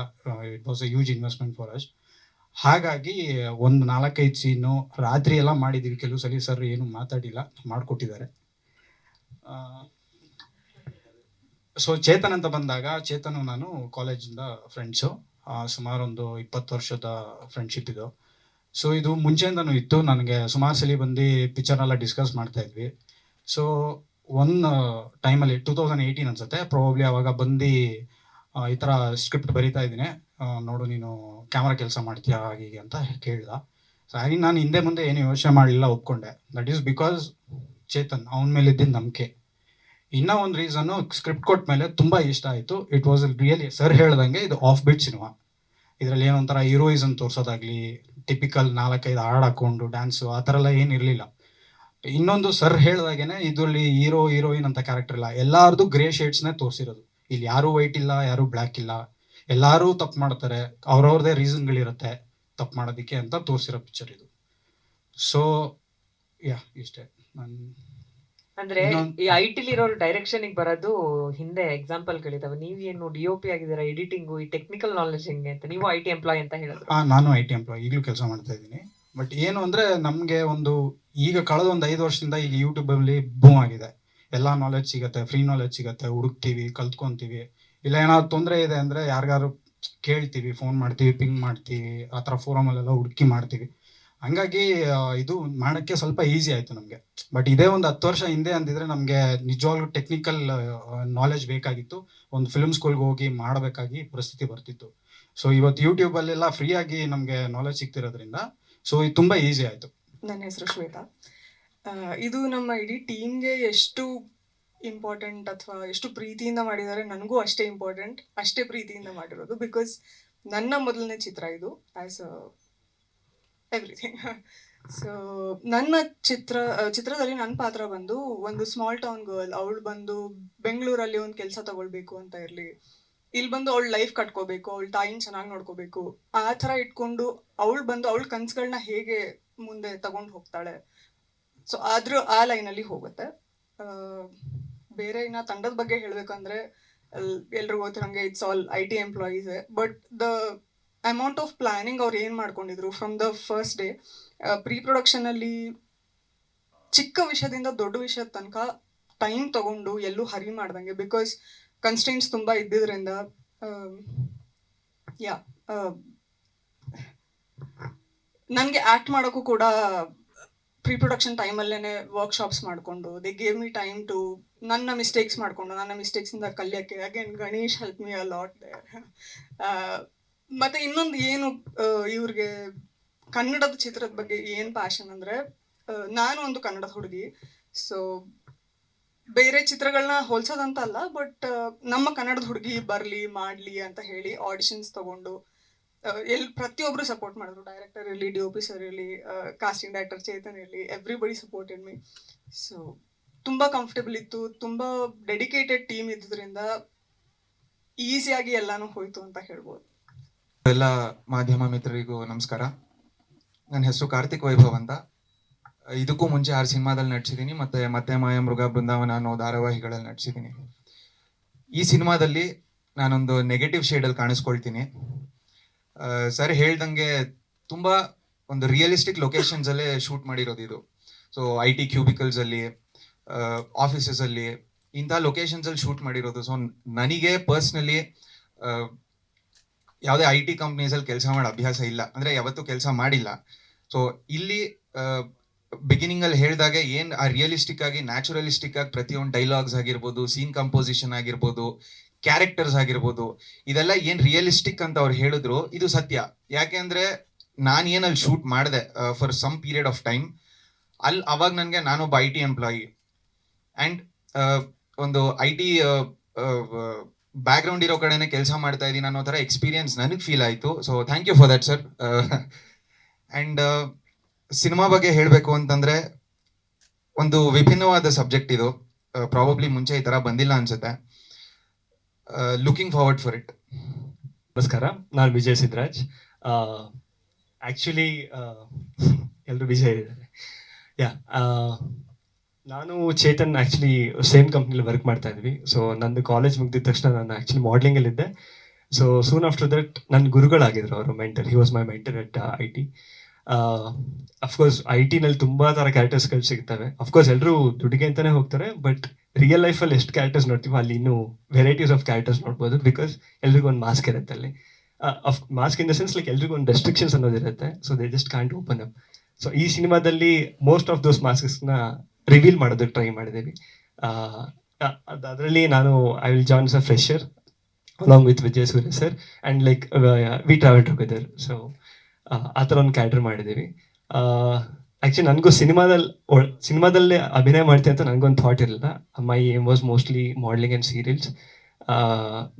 It was a huge investment for us ಹಾಗಾಗಿ, ಒಂದು ನಾಲ್ಕೈದು ಸೀನು ರಾತ್ರಿ ಎಲ್ಲ ಮಾಡಿದ್ದೀವಿ ಕೆಲವು ಸಲ ಸರ್ ಏನು ಮಾತಾಡಿಲ್ಲ, ಮಾಡಿಕೊಟ್ಟಿದ್ದಾರೆ. ಸೊ ಚೇತನ್ ಅಂತ ಬಂದಾಗ, ಚೇತನ್ ನಾನು ಕಾಲೇಜಿಂದ ಫ್ರೆಂಡ್ಸು ಸುಮಾರು ಒಂದು ಇಪ್ಪತ್ತು ವರ್ಷದ ಫ್ರೆಂಡ್ಶಿಪ್ ಇದು. ಸೊ ಇದು ಮುಂಚೆಯಿಂದನೂ ಇತ್ತು. ನನಗೆ ಸುಮಾರು ಸಲ ಬಂದು ಪಿಕ್ಚರ್ ಎಲ್ಲ ಡಿಸ್ಕಸ್ ಮಾಡ್ತಾ ಇದ್ವಿ. ಸೊ ಒನ್ ಟೈಮಲ್ಲಿ ಟೂ ತೌಸಂಡ್ ಏಯ್ಟೀನ್ ಅನ್ಸುತ್ತೆ. ಪ್ರಾಬಬ್ಲಿ ಅವಾಗ ಬಂದು ಈ ಥರ ಸ್ಕ್ರಿಪ್ಟ್ ಬರಿತಾ ಇದ್ದೀನಿ. ನೋಡು ನೀನು ಕ್ಯಾಮ್ರಾ ಕೆಲಸ ಮಾಡ್ತೀಯಾ, ಹಾಗೆ ಅಂತ ಕೇಳಿದ. ಸೊ ನಾನು ಹಿಂದೆ ಮುಂದೆ ಏನು ಯೋಚನೆ ಮಾಡಲಿಲ್ಲ, ಒಪ್ಕೊಂಡೆ. ದಟ್ ಈಸ್ ಬಿಕಾಸ್ ಚೇತನ್ ಅವನ ಮೇಲೆ ನಂಬಿಕೆ. ಇನ್ನೂ ಒಂದು ರೀಸನ್ನು ಸ್ಕ್ರಿಪ್ಟ್ ಕೊಟ್ಟ ಮೇಲೆ ತುಂಬ ಇಷ್ಟ ಆಯಿತು. ಇಟ್ ವಾಸ್ ರಿಯಲಿ ಸರ್ ಹೇಳ್ದಂಗೆ ಇದು ಆಫ್ ಬಿಟ್ ಸಿನಿಮಾ ಇದರಲ್ಲಿ ಏನೊಂಥರ ಹೀರೋಯಿಸಮ್ ತೋರಿಸೋದಾಗ್ಲಿ ಟಿಪಿಕಲ್ ನಾಲ್ಕೈದು ಹಾಡು ಹಾಕೊಂಡು ಡ್ಯಾನ್ಸು ಆ ಥರ ಎಲ್ಲ ಏನು ಇರಲಿಲ್ಲ ಇನ್ನೊಂದು ಸರ್ ಹೇಳ್ದಾಗೆನೆ ಇದರಲ್ಲಿ ಹೀರೋ ಹೀರೋಯಿನ್ ಅಂತ ಕ್ಯಾರೆಕ್ಟರ್ ಇಲ್ಲ. ಎಲ್ಲಾರ್ದು ಗ್ರೇ ಶೇಡ್ಸ್ನೇ ತೋರಿಸಿರೋದು. ಇಲ್ಲಿ ಯಾರು ವೈಟ್ ಇಲ್ಲ ಯಾರು ಬ್ಲ್ಯಾಕ್ ಇಲ್ಲ. ಎಲ್ಲರೂ ತಪ್ಪು ಮಾಡ್ತಾರೆ. ಅವ್ರವ್ರದೇ ರೀಸನ್ಗಳಿರುತ್ತೆ ತಪ್ಪು ಮಾಡೋದಕ್ಕೆ ಅಂತ ತೋರಿಸಿರೋ ಪಿಕ್ಚರ್ ಇದು. ಸೊ ಯಾ ಇಷ್ಟೇ. ನಾನು ಅಂದ್ರೆ ಈ ಐ ಟಿ ಇರೋರು ಡೈರೆಕ್ಷನ್ ಬರೋದು ಹಿಂದೆ ಎಕ್ಸಾಂಪಲ್ ಗಳಿದಾವೆ. ನೀವೇನು ಡಿ ಒ ಪಿ ಆಗಿದ್ದೀರಾ ಎಡಿಟಿಂಗ್ ಈ ಟೆಕ್ನಿಕಲ್ ನಾಲೆಜ್ ಹೆಂಗೆ ಅಂತ. ನೀವು ಐ ಟಿ ಎಂಪ್ಲಾಯ್ ಅಂತ ಹೇಳಿದ್ರು. ಆ, ನಾನು ಐ ಟಿ ಎಂಪ್ಲಾಯ್ ಈಗಲೂ ಕೆಲಸ ಮಾಡ್ತಾ ಇದ್ದೀನಿ. ಬಟ್ ಏನು ಅಂದ್ರೆ ನಮಗೆ ಒಂದು ಈಗ ಕಳೆದ ಒಂದು ಐದು ವರ್ಷದಿಂದ ಈಗ ಯೂಟ್ಯೂಬಲ್ಲಿ ಬೂಮ್ ಆಗಿದೆ. ಎಲ್ಲ ನಾಲೆಜ್ ಸಿಗುತ್ತೆ ಫ್ರೀ ನಾಲೆಜ್ ಸಿಗತ್ತೆ, ಹುಡುಕ್ತೀವಿ, ಕಲ್ತ್ಕೊಂತೀವಿ. ಇಲ್ಲ ಏನಾದ್ರು ತೊಂದರೆ ಇದೆ ಅಂದ್ರೆ ಯಾರಿಗಾರು ಕೇಳ್ತೀವಿ ಫೋನ್ ಮಾಡ್ತೀವಿ ಪಿಂಗ್ ಮಾಡ್ತೀವಿ, ಆ ಥರ ಫೋರಮಲ್ಲೆಲ್ಲ ಹುಡುಕಿ ಮಾಡ್ತೀವಿ. ಹಂಗಾಗಿ ಇದು ಮಾಡೋಕ್ಕೆ ಸ್ವಲ್ಪ ಈಸಿ ಆಯಿತು ನಮಗೆ. ಬಟ್ ಇದೇ ಒಂದು ಹತ್ತು ವರ್ಷ ಹಿಂದೆ ಅಂದಿದ್ರೆ ನಮಗೆ ನಿಜವಾಗ್ಲೂ ಟೆಕ್ನಿಕಲ್ ನಾಲೆಜ್ ಬೇಕಾಗಿತ್ತು. ಒಂದು ಫಿಲ್ಮ್ ಸ್ಕೂಲ್ಗೆ ಹೋಗಿ ಮಾಡಬೇಕಾಗಿ ಪರಿಸ್ಥಿತಿ ಬರ್ತಿತ್ತು. ಸೊ ಇವತ್ತು ಯೂಟ್ಯೂಬಲ್ಲೆಲ್ಲ ಫ್ರೀಯಾಗಿ ನಮಗೆ ನಾಲೆಜ್ ಸಿಗ್ತಿರೋದ್ರಿಂದ ಸೊ ಇದು ತುಂಬ ಈಸಿ ಆಯಿತು. ನನ್ನ ಹೆಸರು ಶ್ವೇತಾ. ಇದು ನಮ್ಮ ಇಡೀ ಟೀಮ್ಗೆ ಎಷ್ಟು ಇಂಪಾರ್ಟೆಂಟ್ ಅಥವಾ ಎಷ್ಟು ಪ್ರೀತಿಯಿಂದ ಮಾಡಿದ್ದಾರೆ ನನಗೂ ಅಷ್ಟೇ ಇಂಪಾರ್ಟೆಂಟ್ ಅಷ್ಟೇ ಪ್ರೀತಿಯಿಂದ ಮಾಡಿರೋದು ಬಿಕಾಸ್ ನನ್ನ ಮೊದಲನೇ ಚಿತ್ರ ಇದು ಆ್ಯಸ್ ಎವ್ರಿಥಿಂಗ್ ಸೊ ನನ್ನ ಚಿತ್ರ, ಚಿತ್ರದಲ್ಲಿ ನನ್ನ ಪಾತ್ರ ಬಂದು ಒಂದು ಸ್ಮಾಲ್ ಟೌನ್ ಗರ್ಲ್ ಅವಳು ಬಂದು ಬೆಂಗಳೂರಲ್ಲಿ ಒಂದು ಕೆಲಸ ತಗೊಳ್ಬೇಕು ಅಂತ ಇರಲಿ ಇಲ್ಲಿ ಬಂದು ಅವಳು ಲೈಫ್ ಕಟ್ಕೋಬೇಕು, ಅವಳು ತಾಯಿನ ಚೆನ್ನಾಗಿ ನೋಡ್ಕೋಬೇಕು, ಆ ಥರ ಇಟ್ಕೊಂಡು ಅವಳು ಬಂದು ಅವಳ ಕನ್ಸುಗಳನ್ನ ಹೇಗೆ ಮುಂದೆ ತಗೊಂಡು ಹೋಗ್ತಾಳೆ. ಸೊ ಆದ್ರೂ ಆ ಲೈನಲ್ಲಿ ಹೋಗುತ್ತೆ. ಬೇರೆ ಇನ್ನ ತಂಡದ ಬಗ್ಗೆ ಹೇಳ್ಬೇಕಂದ್ರೆ ಎಲ್ರು ಗೊತ್ತಿರಂಗೆ it's all I T employees but the amount of planning ಅವ್ರು ಏನು ಮಾಡ್ಕೊಂಡಿದ್ರು from the first day pre ಪ್ರೊಡಕ್ಷನಲ್ಲಿ ಚಿಕ್ಕ ವಿಷಯದಿಂದ ದೊಡ್ಡ ವಿಷಯದ ತನಕ ಟೈಮ್ ತಗೊಂಡು ಎಲ್ಲೂ ಹರಿ ಮಾಡ್ದಂಗೆ. ಬಿಕಾಸ್ ಕನ್ಸ್ಟೆಂಟ್ಸ್ ತುಂಬಾ ಇದ್ದಿದ್ರಿಂದ ಯಾ ನನಗೆ ಆ್ಯಕ್ಟ್ ಮಾಡೋಕ್ಕೂ ಕೂಡ ಪ್ರೀ ಪ್ರೊಡಕ್ಷನ್ ಟೈಮಲ್ಲೇ ವರ್ಕ್ಶಾಪ್ಸ್ ಮಾಡಿಕೊಂಡು they gave me time to ನನ್ನ ಮಿಸ್ಟೇಕ್ಸ್ ಮಾಡಿಕೊಂಡು, ನನ್ನ ಮಿಸ್ಟೇಕ್ಸಿಂದ ಕಲಿಯೋಕ್ಕೆ. Again Ganesh help me a lot ಮತ್ತು ಇನ್ನೊಂದು ಏನು ಇವ್ರಿಗೆ ಕನ್ನಡದ ಚಿತ್ರದ ಬಗ್ಗೆ ಏನು ಪ್ಯಾಷನ್ ಅಂದರೆ ನಾನು ಒಂದು ಕನ್ನಡದ ಹುಡುಗಿ. ಸೊ ಬೇರೆ ಚಿತ್ರಗಳನ್ನ ಹೋಲ್ಸೋದಂತ ಅಲ್ಲ ಬಟ್ ನಮ್ಮ ಕನ್ನಡದ ಹುಡುಗಿ ಬರಲಿ, ಮಾಡಲಿ ಅಂತ ಹೇಳಿ ಆಡಿಷನ್ಸ್ ತಗೊಂಡು ಎಲ್ಲಿ ಪ್ರತಿಯೊಬ್ಬರು ಸಪೋರ್ಟ್ ಮಾಡಿದ್ರು. ಡೈರೆಕ್ಟರ್ ಇರಲಿ ಡಿ ಒ ಪಿ ಸರ್ ಇರಲಿ ಕಾಸ್ಟಿಂಗ್ ಡೈರೆಕ್ಟರ್ ಚೇತನ್ ಇರಲಿ ಎವ್ರಿಬಡಿ ಸಪೋರ್ಟೆಡ್ ಮೀ ಸೊ ತುಂಬ ಕಂಫರ್ಟಬಲ್ ಇತ್ತು. ತುಂಬ ಡೆಡಿಕೇಟೆಡ್ ಟೀಮ್ ಇದ್ದಿದ್ರಿಂದ ಈಸಿಯಾಗಿ ಎಲ್ಲಾನು ಹೋಯ್ತು ಅಂತ ಹೇಳ್ಬೋದು. ಎಲ್ಲ ಮಾಧ್ಯಮ ಮಿತ್ರರಿಗೂ ನಮಸ್ಕಾರ. ನನ್ನ ಹೆಸರು ಕಾರ್ತಿಕ್ ವೈಭವ್ ಅಂತ. ಇದಕ್ಕೂ ಮುಂಚೆ ಆರು ಸಿನಿಮಾದಲ್ಲಿ ನಟಿಸಿದ್ದೀನಿ ಮತ್ತೆ ಮತ್ತೆ ಮಾಯ ಮೃಗ ಬೃಂದಾವನ ಅನ್ನೋ ಧಾರಾವಾಹಿಗಳಲ್ಲಿ ನಟಿಸಿದ್ದೀನಿ ಈ ಸಿನಿಮಾದಲ್ಲಿ ನಾನೊಂದು ನೆಗೆಟಿವ್ ಶೇಡಲ್ಲಿ ಕಾಣಿಸ್ಕೊಳ್ತೀನಿ. ಸರ್ ಹೇಳ್ದಂಗೆ ತುಂಬಾ ಒಂದು ರಿಯಲಿಸ್ಟಿಕ್ ಲೊಕೇಶನ್ಸ್ ಅಲ್ಲೇ ಶೂಟ್ ಮಾಡಿರೋದು ಇದು. ಸೊ ಐ ಟಿ ಕ್ಯೂಬಿಕಲ್ಸ್ ಅಲ್ಲಿ ಆಫೀಸಸ್ ಅಲ್ಲಿ ಇಂಥ ಲೊಕೇಶನ್ಸ್ ಅಲ್ಲಿ ಶೂಟ್ ಮಾಡಿರೋದು. ಸೊ ನನಗೆ ಪರ್ಸ್ನಲಿ ಯಾವುದೇ ಐ ಟಿ ಕಂಪ್ನೀಸ್ ಅಲ್ಲಿ ಕೆಲಸ ಮಾಡೋ ಅಭ್ಯಾಸ ಇಲ್ಲ. ಅಂದ್ರೆ ಯಾವತ್ತೂ ಕೆಲಸ ಮಾಡಿಲ್ಲ. ಸೊ ಇಲ್ಲಿ ಬಿಗಿನಿಂಗ್ ಅಲ್ಲಿ ಹೇಳಿದಾಗ ಏನ್ ಆ ರಿಯಲಿಸ್ಟಿಕ್ ಆಗಿ ನ್ಯಾಚುರಲಿಸ್ಟಿಕ್ ಆಗಿ ಪ್ರತಿಯೊಂದು ಡೈಲಾಗ್ಸ್ ಆಗಿರ್ಬೋದು ಸೀನ್ ಕಂಪೋಸಿಷನ್ ಆಗಿರ್ಬೋದು ಕ್ಯಾರೆಕ್ಟರ್ಸ್ ಆಗಿರ್ಬೋದು, ಇದೆಲ್ಲ ಏನ್ ರಿಯಲಿಸ್ಟಿಕ್ ಅಂತ ಅವ್ರು ಹೇಳಿದ್ರು, ಇದು ಸತ್ಯ. ಯಾಕೆ ಅಂದ್ರೆ ನಾನು ಏನಲ್ಲಿ ಶೂಟ್ ಮಾಡಿದೆ for some period of time ಅಲ್ಲಿ ಅವಾಗ ನನಗೆ ನಾನೊಬ್ಬ ಐ ಟಿ ಎಂಪ್ಲಾಯಿ ಅಂಡ್ ಒಂದು ಐ ಟಿ ಬ್ಯಾಕ್ ಗ್ರೌಂಡ್ ಇರೋ ಕಡೆನೇ ಕೆಲಸ ಮಾಡ್ತಾ ಇದ್ದೀನಿ ಅನ್ನೋ ಥರ ಎಕ್ಸ್ಪೀರಿಯನ್ಸ್ ನನಗೆ ಫೀಲ್ ಆಯಿತು. So thank you for that sir and cinema ಬಗ್ಗೆ ಹೇಳಬೇಕು ಅಂತಂದರೆ, ಒಂದು ವಿಭಿನ್ನವಾದ ಸಬ್ಜೆಕ್ಟ್ ಇದು. ಪ್ರಾಬಬ್ಲಿ ಮುಂಚೆ ಈ ಥರ ಬಂದಿಲ್ಲ ಅನ್ಸುತ್ತೆ. ಲುಕಿಂಗ್ ಫಾರ್ವರ್ಡ್ ಫಾರ್ ಇಟ್ ನಮಸ್ಕಾರ, ನಾನು ವಿಜಯ್ ಸಿದ್ರಾಜ್. ಆ್ಯಕ್ಚುಲಿ ಎಲ್ಲರೂ ವಿಜಯ್ ಇದ್ದಾರೆ ಯಾ ನಾನು ಚೇತನ್ ಆ್ಯಕ್ಚುಲಿ ಸೇಮ್ ಕಂಪ್ನಿಲಿ ವರ್ಕ್ ಮಾಡ್ತಾ ಇದ್ವಿ. ಸೊ ನಂದು ಕಾಲೇಜ್ ಮುಗಿದ ತಕ್ಷಣ ನಾನು ಆ್ಯಕ್ಚುಲಿ ಮಾಡಲಿಂಗಲ್ಲಿದ್ದೆ ಸೊ ಸೂನ್ ಆಫ್ಟರ್ ದಟ್ ನನ್ನ ಗುರುಗಳಾಗಿದ್ರು ಅವರು mentor he was my mentor at I T of course I ಟಿನಲ್ಲಿ ತುಂಬ ಥರ ಕ್ಯಾರೆಕ್ಟರ್ಸ್ಗಳು ಸಿಗ್ತವೆ. ಅಫ್ಕೋರ್ಸ್ ಎಲ್ಲರೂ ದುಡ್ಡಿಗೆ ಅಂತಲೇ ಹೋಗ್ತಾರೆ ಬಟ್ ರಿಯಲ್ ಲೈಫಲ್ಲಿ ಎಷ್ಟು ಕ್ಯಾರೆಕ್ಟರ್ಸ್ ನೋಡ್ತೀವೋ ಅಲ್ಲಿ ಇನ್ನೂ ವೆರೈಟೀಸ್ ಆಫ್ ಕ್ಯಾರೆಕ್ಟರ್ಸ್ ನೋಡ್ಬೋದು ಬಿಕಾಸ್ ಎಲ್ರಿಗೂ ಒಂದು ಮಾಸ್ಕ್ ಇರುತ್ತೆ ಅಲ್ಲಿ. Of mask in the sense like ಎಲ್ರಿಗೂ ಒಂದು restrictions ಅನ್ನೋದಿರುತ್ತೆ so they just can't open up so ಈ ಸಿನಿಮಾದಲ್ಲಿ ಮೋಸ್ಟ್ ಆಫ್ ದೋಸ್ ಮಾಸ್ಕ್ಸ್ನ ರಿವೀಲ್ ಮಾಡೋದಕ್ಕೆ ಟ್ರೈ ಮಾಡಿದ್ದೀವಿ ಅದರಲ್ಲಿ ನಾನು I will join a fresher along with Vijay Surya sir and like we travel together so ಆ ಥರ ಒಂದು ಕ್ಯಾರೆಕ್ಟರ್ ಮಾಡಿದ್ದೀವಿ ಆ್ಯಕ್ಚುಲಿ ನನಗೂ ಸಿನಿಮಾದಲ್ಲಿ ಸಿನಿಮಾದಲ್ಲೇ ಅಭಿನಯ ಮಾಡ್ತೀನಿ ಅಂತ ನನಗೊಂದು ಥಾಟ್ ಇರಲಿಲ್ಲ. My aim was mostly modelling and serials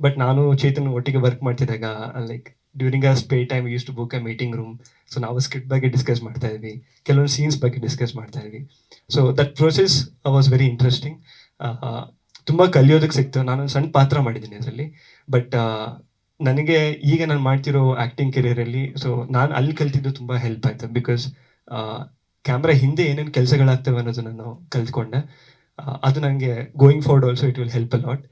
but ನಾನು ಚೇತನ್ ಒಟ್ಟಿಗೆ work ಮಾಡ್ತಿದ್ದಾಗ like during a spare time used to book a meeting room so ನಾವು ಸ್ಕ್ರಿಪ್ಟ್ ಬಗ್ಗೆ ಡಿಸ್ಕಸ್ ಮಾಡ್ತಾ ಇದ್ವಿ. ಕೆಲವೊಂದು ಸೀನ್ಸ್ ಬಗ್ಗೆ ಡಿಸ್ಕಸ್ ಮಾಡ್ತಾ ಇದ್ವಿ. So that process was very interesting ತುಂಬ ಕಲಿಯೋದಕ್ಕೆ ಸಿಕ್ತು. ನಾನು ಸಣ್ಣ ಪಾತ್ರ ಮಾಡಿದ್ದೀನಿ ಅದರಲ್ಲಿ. ಬಟ್ ನನಗೆ ಈಗ ನಾನು ಮಾಡ್ತಿರೋ ಆ್ಯಕ್ಟಿಂಗ್ ಕೆರಿಯರಲ್ಲಿ ಸೊ ನಾನು ಅಲ್ಲಿ ಕಲ್ತಿದ್ದು ತುಂಬ ಹೆಲ್ಪ್ ಆಯಿತು. ಬಿಕಾಸ್ ಕ್ಯಾಮ್ರಾ ಹಿಂದೆ ಏನೇನು ಕೆಲಸಗಳಾಗ್ತವೆ ಅನ್ನೋದನ್ನ ನಾನು ಕಲ್ತ್ಕೊಂಡೆ. ಅದು ನನಗೆ going forward also it will help a lot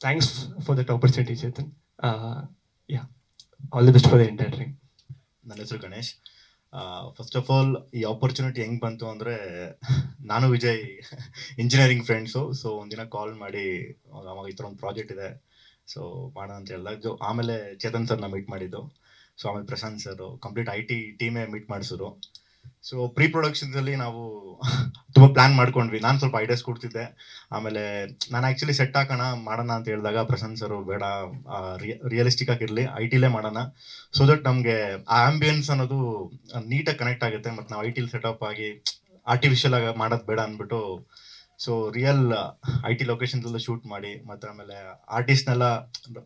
thanks for that opportunity Chetan yeah all the best for the entertain ನನ್ನ ಹೆಸರು ಗಣೇಶ್. ಫಸ್ಟ್ ಆಫ್ ಆಲ್ ಈ ಆಪರ್ಚುನಿಟಿ ಹೆಂಗೆ ಬಂತು ಅಂದರೆ ನಾನು ವಿಜಯ್ ಇಂಜಿನಿಯರಿಂಗ್ ಫ್ರೆಂಡ್ಸು ಸೊ ಒಂದಿನ ಕಾಲ್ ಮಾಡಿ, ಅವಾಗ ಈ ಥರ ಒಂದು ಪ್ರಾಜೆಕ್ಟ್ ಇದೆ ಸೊ ಮಾಡೋಣ ಅಂತ ಹೇಳಿದಾಗ ಆಮೇಲೆ ಚೇತನ್ ಸರ್ನ ಮೀಟ್ ಮಾಡಿದ್ದು. ಸೊ ಆಮೇಲೆ Prashant sir complete I T ಟೀಮೇ meet ಮಾಡಿಸಿದ್ರು. ಸೊ ಪ್ರೀ ಪ್ರೊಡಕ್ಷನ್ಸಲ್ಲಿ ನಾವು ತುಂಬ ಪ್ಲ್ಯಾನ್ ಮಾಡ್ಕೊಂಡ್ವಿ. ನಾನು ಸ್ವಲ್ಪ ಐಡಿಯಾಸ್ ಕೊಡ್ತಿದ್ದೆ. ಆಮೇಲೆ ನಾನು ಆ್ಯಕ್ಚುಲಿ ಸೆಟ್ ಹಾಕೋಣ, ಮಾಡೋಣ ಅಂತ ಹೇಳಿದಾಗ ಪ್ರಶಾಂತ್ ಸರ್ ಬೇಡ ರಿಯಲಿಸ್ಟಿಕ್ ಆಗಿರಲಿ ಐ ಟಿಲೇ ಮಾಡೋಣ. ಸೊ ದಟ್ ನಮಗೆ ಆ ಆಂಬಿಯನ್ಸ್ ಅನ್ನೋದು ನೀಟಾಗಿ ಕನೆಕ್ಟ್ ಆಗುತ್ತೆ. ಮತ್ತು ನಾವು ಐ ಟಿಲಿ ಸೆಟಪ್ ಆಗಿ ಆರ್ಟಿಫಿಷಿಯಲ್ ಆಗಿ ಮಾಡೋದು ಬೇಡ ಅಂದ್ಬಿಟ್ಟು so real I T locations ಎಲ್ಲ ಶೂಟ್ ಮಾಡಿ, ಮತ್ತೆ ಆಮೇಲೆ ಆರ್ಟಿಸ್ಟ್ನೆಲ್ಲ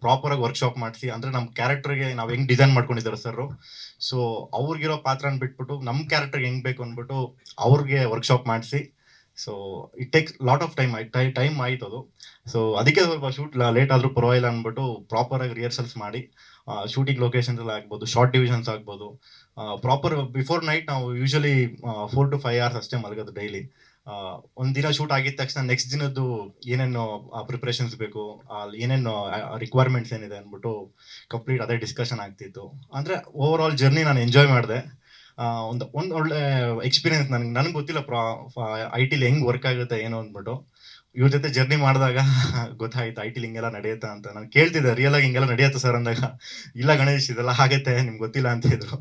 ಪ್ರಾಪರಾಗಿ ವರ್ಕ್ಶಾಪ್ ಮಾಡಿಸಿ, ಅಂದ್ರೆ ನಮ್ಮ ಕ್ಯಾರೆಕ್ಟರ್ಗೆ ನಾವು ಹೆಂಗ್ ಡಿಸೈನ್ ಮಾಡ್ಕೊಂಡಿದ್ದಾರೆ ಸರ್ ಸೊ ಅವ್ರಿಗಿರೋ ಪಾತ್ರನ ಬಿಟ್ಬಿಟ್ಟು ನಮ್ಮ ಕ್ಯಾರೆಕ್ಟರ್ಗೆ ಹೆಂಗ್ ಬೇಕು ಅಂದ್ಬಿಟ್ಟು ಅವ್ರಿಗೆ ವರ್ಕ್ಶಾಪ್ ಮಾಡಿಸಿ. So it takes lot of time time ಆಯ್ತು ಅದು. ಸೊ ಅದಕ್ಕೆ ಸ್ವಲ್ಪ ಶೂಟ್ ಲೇಟ್ ಆದರೂ ಪರವಾಗಿಲ್ಲ ಅಂದ್ಬಿಟ್ಟು ಪ್ರಾಪರಾಗಿ ರಿಹರ್ಸಲ್ಸ್ ಮಾಡಿ ಶೂಟಿಂಗ್ ಲೊಕೇಶನ್ ಎಲ್ಲ ಆಗ್ಬೋದು ಶಾರ್ಟ್ ಡಿವಿಷನ್ಸ್ ಆಗ್ಬೋದು. ಪ್ರಾಪರ್ ಬಿಫೋರ್ ನೈಟ್ ನಾವು usually four to five hours ಅಷ್ಟೇ ಮಲಗೋದು ಡೈಲಿ ಒಂದಿನ ಶೂಟ್ ಆಗಿದ ತಕ್ಷಣ ನೆಕ್ಸ್ಟ್ ದಿನದ್ದು ಏನೇನು ಪ್ರಿಪ್ರೇಷನ್ಸ್ ಬೇಕು, ಅಲ್ಲಿ ಏನೇನು ರಿಕ್ವೈರ್ಮೆಂಟ್ಸ್ ಏನಿದೆ ಅಂದ್ಬಿಟ್ಟು ಕಂಪ್ಲೀಟ್ ಅದೇ ಡಿಸ್ಕಷನ್ ಆಗ್ತಿತ್ತು. ಅಂದ್ರೆ ಓವರ್ ಆಲ್ ಜರ್ನಿ ನಾನು ಎಂಜಾಯ್ ಮಾಡಿದೆ. ಒಂದು ಒಂದು ಒಳ್ಳೆ ಎಕ್ಸ್ಪೀರಿಯನ್ಸ್ ನನಗೆ ನನಗೆ ಗೊತ್ತಿಲ್ಲ ಪ್ರಾ ಐ ಟಿಲಿ ಹೆಂಗ್ ವರ್ಕ್ ಆಗುತ್ತೆ ಏನು ಅಂದ್ಬಿಟ್ಟು. ಇವ್ರ ಜೊತೆ ಜರ್ನಿ ಮಾಡಿದಾಗ <laughs> ಗೊತ್ತಾಯ್ತು ಐ ಟಿಲಿ ಹಿಂಗೆಲ್ಲ ನಡೆಯುತ್ತಾ ಅಂತ. ನಾನು ಕೇಳ್ತಿದ್ದೆ ರಿಯಲ್ ಆಗಿ ಹಿಂಗೆಲ್ಲ ನಡೆಯುತ್ತೆ ಸರ್ ಅಂದಾಗ? ಇಲ್ಲ ಗಣೇಶ್, ಇದೆಲ್ಲ ಆಗತ್ತೆ, ನಿಮ್ಗೆ ಗೊತ್ತಿಲ್ಲ ಅಂತ ಇದ್ರು.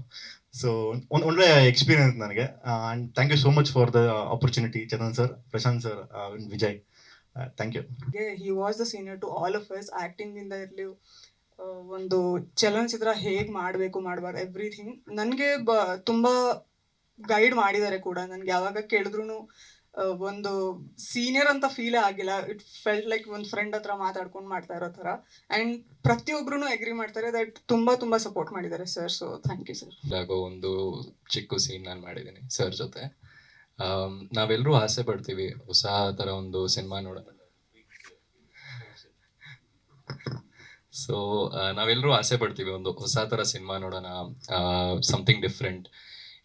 ಸೊ ಒಂದು ಒಳ್ಳೆ ಎಕ್ಸ್ಪೀರಿಯನ್ಸ್ ನನಗೆ. And thank you so much for the opportunity Chandan sir Prashant sir Vijay thank you he was the senior to all of us ಆ್ಯಕ್ಟಿಂಗಿಂದ ಇರಲಿ ಒಂದು ಚಲನಚಿತ್ರ ಹೇಗೆ ಮಾಡಬೇಕು, ಮಾಡಬಾರ್ದು ಎವ್ರಿಥಿಂಗ್ ನನಗೆ ಬ, ತುಂಬ ಗೈಡ್ ಮಾಡಿದ್ದಾರೆ ಕೂಡ. ನನಗೆ ಯಾವಾಗ ಕೇಳಿದ್ರು ಒಂದು ಸೀನಿಯರ್ ಅಂತ ಫೀಲೇ ಆಗಿಲ್ಲ. ಇಟ್ ಫೆಲ್ಟ್ ಲೈಕ್ ಒಂದು ಫ್ರೆಂಡ್ ಹತ್ರ ಮಾತಾಡ್ಕೊಂಡು ಮಾಡ್ತಾ ಇರೋ ತರ ಅಂಡ್ ಪ್ರತಿಯೊಬ್ಬರೂ ಅಗ್ರಿ ಮಾಡ್ತಾರೆ ದಟ್ ತುಂಬಾ ತುಂಬಾ ಸಪೋರ್ಟ್ ಮಾಡಿದ್ದಾರೆ sir so thank you sir ಆಗೋ ಒಂದು ಚಿಕ್ಕ ಸೀನ್ ನಾನು ಮಾಡಿದ್ದೀನಿ ಸರ್ ಜೊತೆ. ನಾವೆಲ್ಲರೂ ಆಸೆ ಪಡ್ತೀವಿ, ಹೊಸ ತರ ಒಂದು ಸಿನಿಮಾ ನೋಡೋಣ. ಸೊ ನಾವೆಲ್ಲರೂ ಆಸೆ ಪಡ್ತೀವಿ ಒಂದು ಹೊಸ ತರ ಸಿನಿಮಾ ನೋಡೋಣ ಸಮಥಿಂಗ್ ಡಿಫ್ರೆಂಟ್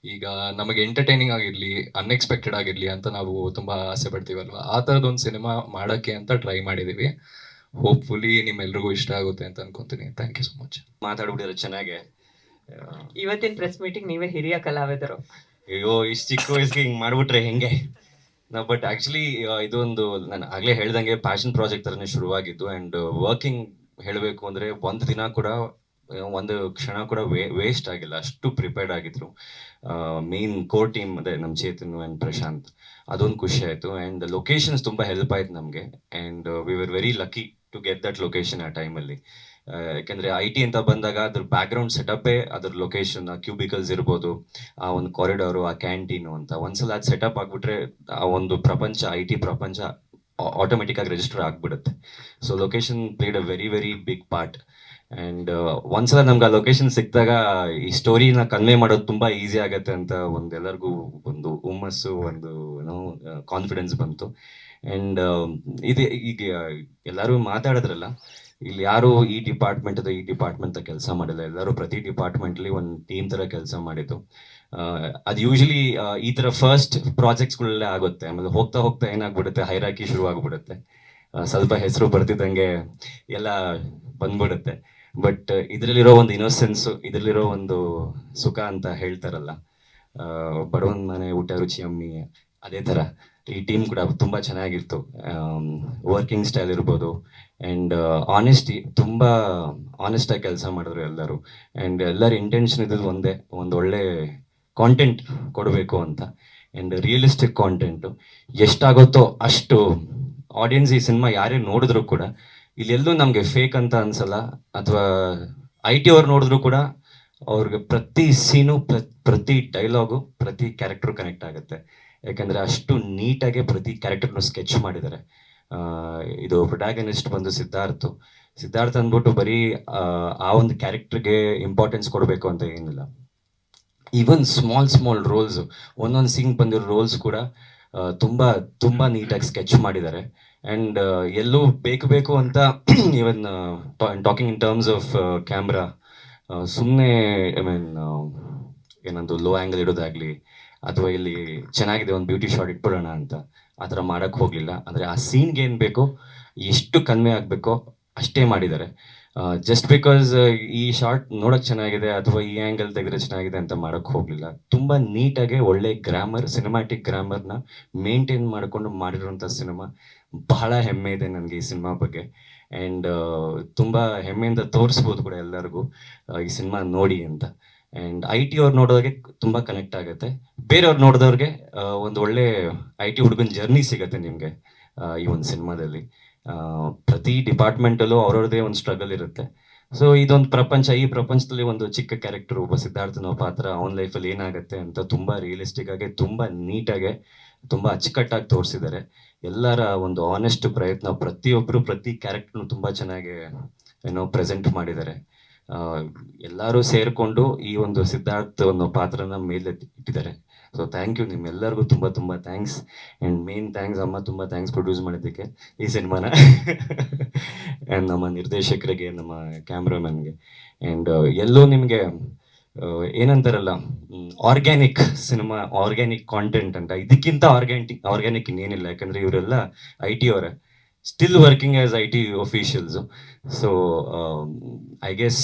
ಈಗ ನಮಗೆ ಎಂಟರ್ಟೈನಿಂಗ್ ಆಗಿರಲಿ ಅನ್ಎಕ್ಸ್ಪೆಕ್ಟೆಡ್ ಆಗಿರಲಿ ಅಂತ ನಾವು ತುಂಬ ಆಸೆ ಪಡ್ತೀವಲ್ವ? ಆ ಥರದೊಂದು ಸಿನಿಮಾ ಮಾಡೋಕ್ಕೆ ಅಂತ ಟ್ರೈ ಮಾಡಿದ್ದೀವಿ ಹೋಪ್ಫುಲಿ ನಿಮ್ಮೆಲ್ರಿಗೂ ಇಷ್ಟ ಆಗುತ್ತೆ ಅಂತ ಅನ್ಕೊಂತೀನಿ. ಥ್ಯಾಂಕ್ ಯು ಸೊ ಮಚ್ ಮಾತಾಡ್ಬಿಟ್ಟಿರೋ ಚೆನ್ನಾಗೆ. ಇವತ್ತಿನ ಪ್ರೆಸ್ ಮೀಟಿಂಗ್ ನೀವೇ ಹಿರಿಯ ಕಲಾವಿದರು. ಅಯ್ಯೋ ಇಷ್ಟು ಚಿಕ್ಕ ವಯಸ್ಸಿಗೆ ಹಿಂಗೆ ಮಾಡ್ಬಿಟ್ರೆ ಹೆಂಗೆ? ನಾ ಬಟ್ ಆ್ಯಕ್ಚುಲಿ ಇದೊಂದು ನಾನು ಆಗಲೇ ಹೇಳ್ದಂಗೆ ಪ್ಯಾಷನ್ ಪ್ರಾಜೆಕ್ಟ್ ಥರನೇ ಶುರುವಾಗಿದ್ದು ಆ್ಯಂಡ್ ವರ್ಕಿಂಗ್ ಹೇಳಬೇಕು ಅಂದರೆ ಒಂದು ದಿನ ಕೂಡ ಒಂದು ಕ್ಷಣ ಕೂಡ ವೇಸ್ಟ್ ಆಗಿಲ್ಲ. ಅಷ್ಟು ಪ್ರಿಪೇರ್ಡ್ ಆಗಿದ್ರು. ಮೇನ್ ಕೋರ್ ಟೀಮ್ ಅದೇ ನಮ್ಮ ಚೇತನ್ ಆ್ಯಂಡ್ ಪ್ರಶಾಂತ್. ಅದೊಂದು ಖುಷಿ ಆಯಿತು. ಆ್ಯಂಡ್ ಲೊಕೇಶನ್ಸ್ ತುಂಬ ಹೆಲ್ಪ್ ಆಯ್ತು ನಮಗೆ. And we were very lucky to get that location ಆ ಟೈಮಲ್ಲಿ ಯಾಕೆಂದರೆ ಐ ಟಿ ಅಂತ ಬಂದಾಗ ಅದ್ರ ಬ್ಯಾಕ್ಗ್ರೌಂಡ್ ಸೆಟಪ್ಪೇ ಅದ್ರ ಲೊಕೇಶನ್ ಆ ಕ್ಯೂಬಿಕಲ್ಸ್ ಇರ್ಬೋದು, ಆ ಒಂದು ಕಾರಿಡಾರು ಆ ಕ್ಯಾಂಟೀನು ಅಂತ. ಒಂದ್ಸಲ ಅದು ಸೆಟಪ್ ಆಗಿಬಿಟ್ರೆ ಆ ಒಂದು ಪ್ರಪಂಚ ಐ ಟಿ ಪ್ರಪಂಚ ಆಟೋಮೆಟಿಕ್ ಆಗಿ ರಿಜಿಸ್ಟರ್ ಆಗಿಬಿಡುತ್ತೆ. So location played a very very big part and ಒಂದ್ಸಲ ನಮ್ಗೆ ಆ ಲೊಕೇಶನ್ ಸಿಕ್ಕಿದಾಗ ಈ ಸ್ಟೋರಿನ ಕನ್ವೆ ಮಾಡೋದು ತುಂಬಾ ಈಸಿ ಆಗತ್ತೆ ಅಂತ ಒಂದು ಎಲ್ಲರಿಗೂ ಒಂದು ಹುಮ್ಮಸ್ಸು, ಒಂದು ಏನೋ ಕಾನ್ಫಿಡೆನ್ಸ್ ಬಂತು. ಅಂಡ್ ಇದು ಈಗ ಎಲ್ಲರೂ ಮಾತಾಡಿದ್ರಲ್ಲ, ಇಲ್ಲಿ ಯಾರು ಈ ಡಿಪಾರ್ಟ್ಮೆಂಟ್ ಈ ಡಿಪಾರ್ಟ್ಮೆಂಟ್ ಕೆಲಸ ಮಾಡಿಲ್ಲ. ಎಲ್ಲರೂ ಪ್ರತಿ ಡಿಪಾರ್ಟ್ಮೆಂಟ್ಲಿ ಒಂದು ಟೀಮ್ ಥರ ಕೆಲಸ ಮಾಡಿದ್ದು. ಅದು ಯೂಶಲಿ ಈ ಥರ ಫಸ್ಟ್ ಪ್ರಾಜೆಕ್ಟ್ಸ್ಗಳಲ್ಲೇ ಆಗುತ್ತೆ. ಆಮೇಲೆ ಹೋಗ್ತಾ ಹೋಗ್ತಾ ಏನಾಗ್ಬಿಡುತ್ತೆ? ಹೈರಾಕಿ ಶುರು ಆಗ್ಬಿಡುತ್ತೆ ಸ್ವಲ್ಪ ಹೆಸರು ಬರ್ತಿದ್ದಂಗೆ ಎಲ್ಲ ಬಂದ್ಬಿಡುತ್ತೆ. ಬಟ್ ಇದರಲ್ಲಿರೋ ಒಂದು ಇನ್ನೋಸೆನ್ಸ್ ಇದರಲ್ಲಿರೋ ಒಂದು ಸುಖ ಅಂತ ಹೇಳ್ತಾರಲ್ಲ. ಬಡವನ ಮನೆ, ಊಟ ರುಚಿ, ಅಮ್ಮಿ, ಅದೇ ಥರ. ಈ ಟೀಮ್ ಕೂಡ ತುಂಬ ಚೆನ್ನಾಗಿತ್ತು. ವರ್ಕಿಂಗ್ ಸ್ಟೈಲ್ ಇರ್ಬೋದು. ಆ್ಯಂಡ್ ಆನೆಸ್ಟಿ ತುಂಬ ಆನೆಸ್ಟಾಗಿ ಕೆಲಸ ಮಾಡಿದ್ರು ಎಲ್ಲರೂ. ಆ್ಯಂಡ್ ಎಲ್ಲರ ಇಂಟೆನ್ಷನ್ ಇದ್ದು ಒಂದೇ, ಒಂದು ಒಳ್ಳೆ ಕಾಂಟೆಂಟ್ ಕೊಡಬೇಕು ಅಂತ. ಆ್ಯಂಡ್ ರಿಯಲಿಸ್ಟಿಕ್ ಕಾಂಟೆಂಟು ಎಷ್ಟಾಗುತ್ತೋ ಅಷ್ಟು ಆಡಿಯನ್ಸ್ ಈ ಸಿನಿಮಾ ಯಾರೇ ನೋಡಿದ್ರು ಕೂಡ ಇಲ್ಲೆಲ್ಲೂ ನಮಗೆ ಫೇಕ್ ಅಂತ ಅನ್ಸಲ್ಲ. ಅಥವಾ ಐ ಟಿ ಅವ್ರು ನೋಡಿದ್ರು ಕೂಡ ಅವ್ರಿಗೆ ಪ್ರತಿ ಸೀನು ಪ್ರತಿ ಡೈಲಾಗು ಪ್ರತಿ ಕ್ಯಾರೆಕ್ಟರ್ ಕನೆಕ್ಟ್ ಆಗುತ್ತೆ. ಯಾಕಂದರೆ ಅಷ್ಟು ನೀಟಾಗಿ ಪ್ರತಿ ಕ್ಯಾರೆಕ್ಟರ್ನು ಸ್ಕೆಚ್ ಮಾಡಿದ್ದಾರೆ ಇದು ಪ್ರೊಟ್ಯಾಗನಿಸ್ಟ್ ಬಂದು ಸಿದ್ಧಾರ್ಥ್. ಸಿದ್ಧಾರ್ಥ್ ಅಂದ್ಬಿಟ್ಟು ಬರೀ ಆ, ಒಂದು ಕ್ಯಾರೆಕ್ಟರ್ಗೆ ಇಂಪಾರ್ಟೆನ್ಸ್ ಕೊಡಬೇಕು ಅಂತ ಏನಿಲ್ಲ. ಈವನ್ ಸ್ಮಾಲ್ ಸ್ಮಾಲ್ ರೋಲ್ಸ್ ಒಂದೊಂದು ಸೀನ್ ಬಂದಿರೋ ರೋಲ್ಸ್ ಕೂಡ ತುಂಬ ತುಂಬ ನೀಟಾಗಿ ಸ್ಕೆಚ್ ಮಾಡಿದ್ದಾರೆ ಆ್ಯಂಡ್ ಎಲ್ಲೂ ಬೇಕು ಬೇಕು ಅಂತ even talking in terms of camera ಸುಮ್ಮನೆ ಐ ಮೀನ್ ಏನೊಂದು ಲೋ ಆ್ಯಂಗಲ್ ಇಡೋದಾಗಲಿ ಅಥವಾ ಇಲ್ಲಿ ಚೆನ್ನಾಗಿದೆ ಒಂದು ಬ್ಯೂಟಿ ಶಾಟ್ ಇಟ್ಬಿಡೋಣ ಅಂತ ಆ ಥರ ಮಾಡೋಕ್ಕೆ ಹೋಗಲಿಲ್ಲ. ಅಂದರೆ ಆ ಸೀನ್ಗೆ ಏನು ಬೇಕೋ, ಎಷ್ಟು ಕನ್ವೆ ಆಗಬೇಕೋ ಅಷ್ಟೇ ಮಾಡಿದ್ದಾರೆ. ಜಸ್ಟ್ ಬಿಕಾಸ್ ಈ ಶಾರ್ಟ್ ನೋಡೋಕೆ ಚೆನ್ನಾಗಿದೆ ಅಥವಾ ಈ ಆ್ಯಂಗಲ್ ತೆಗೆದ್ರೆ ಚೆನ್ನಾಗಿದೆ ಅಂತ ಮಾಡೋಕ್ಕೆ ಹೋಗಲಿಲ್ಲ. ತುಂಬ ನೀಟಾಗಿ ಒಳ್ಳೆ ಗ್ರಾಮರ್ ಸಿನಿಮ್ಯಾಟಿಕ್ ಗ್ರಾಮರ್ನ ಮೇಂಟೈನ್ ಮಾಡಿಕೊಂಡು ಮಾಡಿರುವಂಥ ಸಿನಿಮಾ ಬಹಳ ಹೆಮ್ಮೆ ಇದೆ ನನಗೆ ಈ ಸಿನಿಮಾ ಬಗ್ಗೆ. ಆ್ಯಂಡ್ ತುಂಬ ಹೆಮ್ಮೆಯಿಂದ ತೋರಿಸ್ಬೋದು ಕೂಡ ಎಲ್ಲರಿಗೂ ಈ ಸಿನಿಮಾ ನೋಡಿ ಅಂತ. ಆ್ಯಂಡ್ ಐ ಟಿ ಅವ್ರು ನೋಡೋರಿಗೆ ತುಂಬ ಕನೆಕ್ಟ್ ಆಗುತ್ತೆ. ಬೇರೆಯವ್ರು ನೋಡಿದವ್ರಿಗೆ ಆ, ಒಂದು ಒಳ್ಳೆ ಐ ಟಿ ಹುಡುಗನ ಜರ್ನಿ ಸಿಗುತ್ತೆ ನಿಮಗೆ ಈ ಒಂದು ಸಿನಿಮಾದಲ್ಲಿ. ಪ್ರತಿ ಡಿಪಾರ್ಟ್ಮೆಂಟಲ್ಲೂ ಅವ್ರವ್ರದೇ ಒಂದು ಸ್ಟ್ರಗಲ್ ಇರುತ್ತೆ. ಸೊ ಇದೊಂದು ಪ್ರಪಂಚ ಈ ಪ್ರಪಂಚದಲ್ಲಿ ಒಂದು ಚಿಕ್ಕ ಕ್ಯಾರೆಕ್ಟರ್ ಒಬ್ಬ ಸಿದ್ಧಾರ್ಥನ ಪಾತ್ರ ಅವನ ಲೈಫಲ್ಲಿ ಏನಾಗುತ್ತೆ ಅಂತ ತುಂಬ ರಿಯಲಿಸ್ಟಿಕ್ ಆಗಿ ತುಂಬ ನೀಟಾಗಿ ತುಂಬ ಅಚ್ಚುಕಟ್ಟಾಗಿ ತೋರಿಸಿದ್ದಾರೆ. ಎಲ್ಲರ ಒಂದು ಆನೆಸ್ಟ್ ಪ್ರಯತ್ನ ಪ್ರತಿಯೊಬ್ಬರು ಪ್ರತಿ ಕ್ಯಾರೆಕ್ಟರ್ನು ತುಂಬ ಚೆನ್ನಾಗಿ ಏನೋ ಪ್ರೆಸೆಂಟ್ ಮಾಡಿದ್ದಾರೆ. ಎಲ್ಲರೂ ಸೇರಿಕೊಂಡು ಈ ಒಂದು ಸಿದ್ಧಾರ್ಥ ಒಂದು ಪಾತ್ರನ ಮೇಲೆ ಇಟ್ಟಿದ್ದಾರೆ. ಸೊ ಥ್ಯಾಂಕ್ ಯು ನಿಮ್ಮೆಲ್ಲರಿಗೂ ತುಂಬ ತುಂಬ ಥ್ಯಾಂಕ್ಸ್ ಆ್ಯಂಡ್ ಮೇನ್ ಥ್ಯಾಂಕ್ಸ್ ಅಮ್ಮ ತುಂಬ ಥ್ಯಾಂಕ್ಸ್ ಪ್ರೊಡ್ಯೂಸ್ ಮಾಡಿದ್ದಕ್ಕೆ ಈ ಸಿನಿಮಾನ. <laughs> ಆ್ಯಂಡ್ ನಮ್ಮ ನಿರ್ದೇಶಕರಿಗೆ, ನಮ್ಮ ಕ್ಯಾಮ್ರಾಮನ್ಗೆ ಆ್ಯಂಡ್ ಎಲ್ಲೋ ನಿಮಗೆ ಏನಂತಾರಲ್ಲ ಆರ್ಗ್ಯಾನಿಕ್ ಸಿನಿಮಾ ಆರ್ಗ್ಯಾನಿಕ್ ಕಾಂಟೆಂಟ್ ಅಂತ. ಇದಕ್ಕಿಂತ ಆರ್ಗ್ಯಾನಿಕ್ ಆರ್ಗ್ಯಾನಿಕ್ ಇನ್ನೇನಿಲ್ಲ. ಯಾಕಂದ್ರೆ ಇವರೆಲ್ಲ ಐ ಟಿ ಅವರ. Still working as I T officials so I guess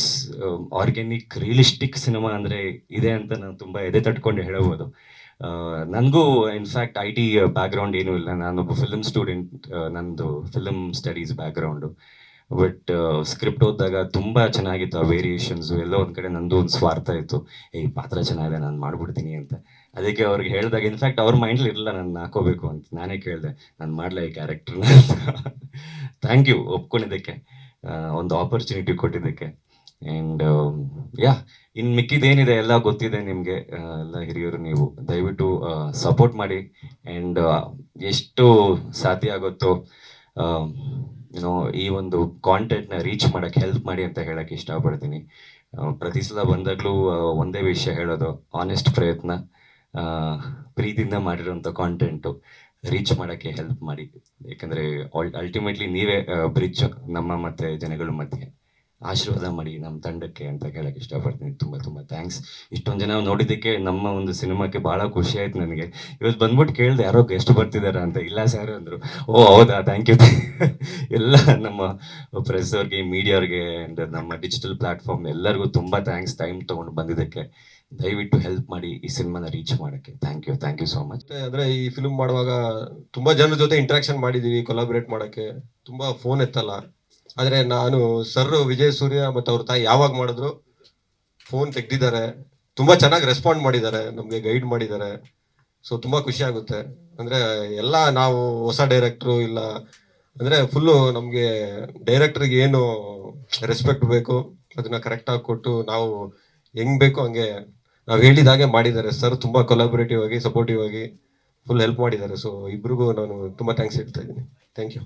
organic realistic cinema ಅಂದ್ರೆ ಇದೆ ಅಂತ ನಾನು ತುಂಬಾ ಎದೆ ತಟ್ಕೊಂಡು ಹೇಳಬಹುದು ನನಗೂ ಇನ್ಫ್ಯಾಕ್ಟ್ ಐ ಟಿ ಬ್ಯಾಕ್ಗ್ರೌಂಡ್ ಏನೂ ಇಲ್ಲ. ನಾನೊಬ್ಬ ಫಿಲಮ್ ಸ್ಟೂಡೆಂಟ್ ನಂದು film studies background but script ಓದಿದಾಗ ತುಂಬ ಚೆನ್ನಾಗಿತ್ತು ಆ ವೇರಿಯೇಷನ್ಸ್ ಎಲ್ಲೋ ಒಂದು ಕಡೆ ನಂದು ಒಂದು ಸ್ವಾರ್ಥ ಇತ್ತು. ಏ ಪಾತ್ರ ಚೆನ್ನಾಗಿದೆ, ನಾನು ಮಾಡ್ಬಿಡ್ತೀನಿ ಅಂತ. ಅದಕ್ಕೆ ಅವ್ರಿಗೆ ಹೇಳಿದಾಗ ಇನ್ಫ್ಯಾಕ್ಟ್ ಅವ್ರ ಮೈಂಡ್ಲಿ ಇರಲಿಲ್ಲ ನಾನು ಹಾಕೋಬೇಕು ಅಂತ. ನಾನೇ ಕೇಳಿದೆ, ನಾನು ಮಾಡಲ ಈ ಕ್ಯಾರೆಕ್ಟರ್ನ ಥ್ಯಾಂಕ್ ಯು ಒಪ್ಕೊಂಡಿದ್ದಕ್ಕೆ. ಒಂದು ಆಪರ್ಚುನಿಟಿ ಕೊಟ್ಟಿದ್ದಕ್ಕೆ. ಆ್ಯಂಡ್ ಯಾ ಇನ್ನು ಮಿಕ್ಕಿದೇನಿದೆ, ಎಲ್ಲ ಗೊತ್ತಿದೆ ನಿಮಗೆ. ಎಲ್ಲ ಹಿರಿಯರು ನೀವು ದಯವಿಟ್ಟು ಸಪೋರ್ಟ್ ಮಾಡಿ. ಆ್ಯಂಡ್ ಎಷ್ಟು ಸಾಧ್ಯ ಆಗುತ್ತೋ ಏನೋ ಈ ಒಂದು ಕಾಂಟೆಂಟ್ನ ರೀಚ್ ಮಾಡೋಕ್ಕೆ ಹೆಲ್ಪ್ ಮಾಡಿ ಅಂತ ಹೇಳಕ್ಕೆ ಇಷ್ಟಪಡ್ತೀನಿ. ಪ್ರತಿ ಸಲ ಬಂದಾಗಲೂ ಒಂದೇ ವಿಷಯ ಹೇಳೋದು ಆನೆಸ್ಟ್ ಪ್ರಯತ್ನ ಆ, ಪ್ರೀತಿಯಿಂದ ಮಾಡಿರೋಂಥ ಕಾಂಟೆಂಟು ರೀಚ್ ಮಾಡೋಕ್ಕೆ ಹೆಲ್ಪ್ ಮಾಡಿ. ಯಾಕಂದರೆ ಅಲ್ಟಿಮೇಟ್ಲಿ ನೀವೇ ಬ್ರಿಡ್ಜ್ ನಮ್ಮ ಮತ್ತು ಜನಗಳ ಮಧ್ಯೆ. ಆಶೀರ್ವಾದ ಮಾಡಿ ನಮ್ಮ ತಂಡಕ್ಕೆ ಅಂತ ಹೇಳಕ್ಕೆ ಇಷ್ಟಪಡ್ತೀನಿ. ತುಂಬ ತುಂಬ ಥ್ಯಾಂಕ್ಸ್ ಇಷ್ಟೊಂದು ಜನ ನೋಡಿದ್ದಕ್ಕೆ ನಮ್ಮ ಒಂದು ಸಿನಿಮಾಕ್ಕೆ ಭಾಳ ಖುಷಿ ಆಯ್ತು ನನಗೆ. ಇವತ್ತು ಬಂದ್ಬಿಟ್ಟು ಕೇಳಿದೆ, ಯಾರೋ ಗೆಸ್ಟ್ ಬರ್ತಿದ್ದಾರೆ ಅಂತ. ಇಲ್ಲ ಸರ್ ಅಂದರು. ಓ, ಹೌದಾ? ಥ್ಯಾಂಕ್ ಯು <laughs> ಎಲ್ಲ ನಮ್ಮ ಪ್ರೆಸ್ ಅವ್ರಿಗೆ ಮೀಡಿಯಾವ್ರಿಗೆ ಆ್ಯಂಡ್ ನಮ್ಮ ಡಿಜಿಟಲ್ ಪ್ಲಾಟ್ಫಾರ್ಮ್ ಎಲ್ಲರಿಗೂ ತುಂಬ ಥ್ಯಾಂಕ್ಸ್ ಟೈಮ್ ತೊಗೊಂಡು ಬಂದಿದ್ದಕ್ಕೆ. ದಯವಿಟ್ಟು ಹೆಲ್ಪ್ ಮಾಡಿ ಈ ಸಿನಿಮಾನ ರೀಚ್ ಮಾಡೋಕ್ಕೆ. Thank you thank you so much ಅಂದ್ರೆ ಈ ಫಿಲ್ಮ್ ಮಾಡುವಾಗ ತುಂಬಾ ಜನರ ಜೊತೆ ಇಂಟ್ರಾಕ್ಷನ್ ಮಾಡಿದ್ದೀವಿ ಕೊಲಾಬ್ರೇಟ್ ಮಾಡೋಕ್ಕೆ. ತುಂಬಾ ಫೋನ್ ಎತ್ತಲ್ಲ. ಆದ್ರೆ ನಾನು ಸರ್ ವಿಜಯ್ ಸೂರ್ಯ ಮತ್ತೆ ಅವ್ರ ತಾಯಿ ಯಾವಾಗ ಮಾಡಿದ್ರು? ಫೋನ್ ತೆಗ್ದಿದ್ದಾರೆ. ತುಂಬಾ ಚೆನ್ನಾಗಿ ರೆಸ್ಪಾಂಡ್ ಮಾಡಿದ್ದಾರೆ. ನಮಗೆ ಗೈಡ್ ಮಾಡಿದ್ದಾರೆ. ಸೊ ತುಂಬಾ ಖುಷಿ ಆಗುತ್ತೆ. ಅಂದ್ರೆ ಎಲ್ಲ ನಾವು ಹೊಸ ಡೈರೆಕ್ಟ್ರು ಇಲ್ಲ. ಅಂದ್ರೆ ಫುಲ್ಲು ನಮಗೆ ಡೈರೆಕ್ಟ್ರಿಗೆ ಏನು ರೆಸ್ಪೆಕ್ಟ್ ಬೇಕು, ಅದನ್ನ ಕರೆಕ್ಟಾಗಿ ಕೊಟ್ಟು ನಾವು ಹೆಂಗ್ ಬೇಕು ಹಂಗೆ ನಾವು ಹೇಳಿದಾಗೆ ಮಾಡಿದ್ದಾರೆ. ಸರ್ ತುಂಬಾ ಕೊಲಾಬರೇಟಿವ್ ಆಗಿ ಸಪೋರ್ಟಿವ್ ಆಗಿ ಫುಲ್ ಹೆಲ್ಪ್ ಮಾಡಿದ್ದಾರೆ. ಸೊ ಇಬ್ರಿಗೂ ನಾನು ತುಂಬಾ ಥ್ಯಾಂಕ್ಸ್ ಹೇಳ್ತಾ ಇದ್ದೀನಿ. Thank you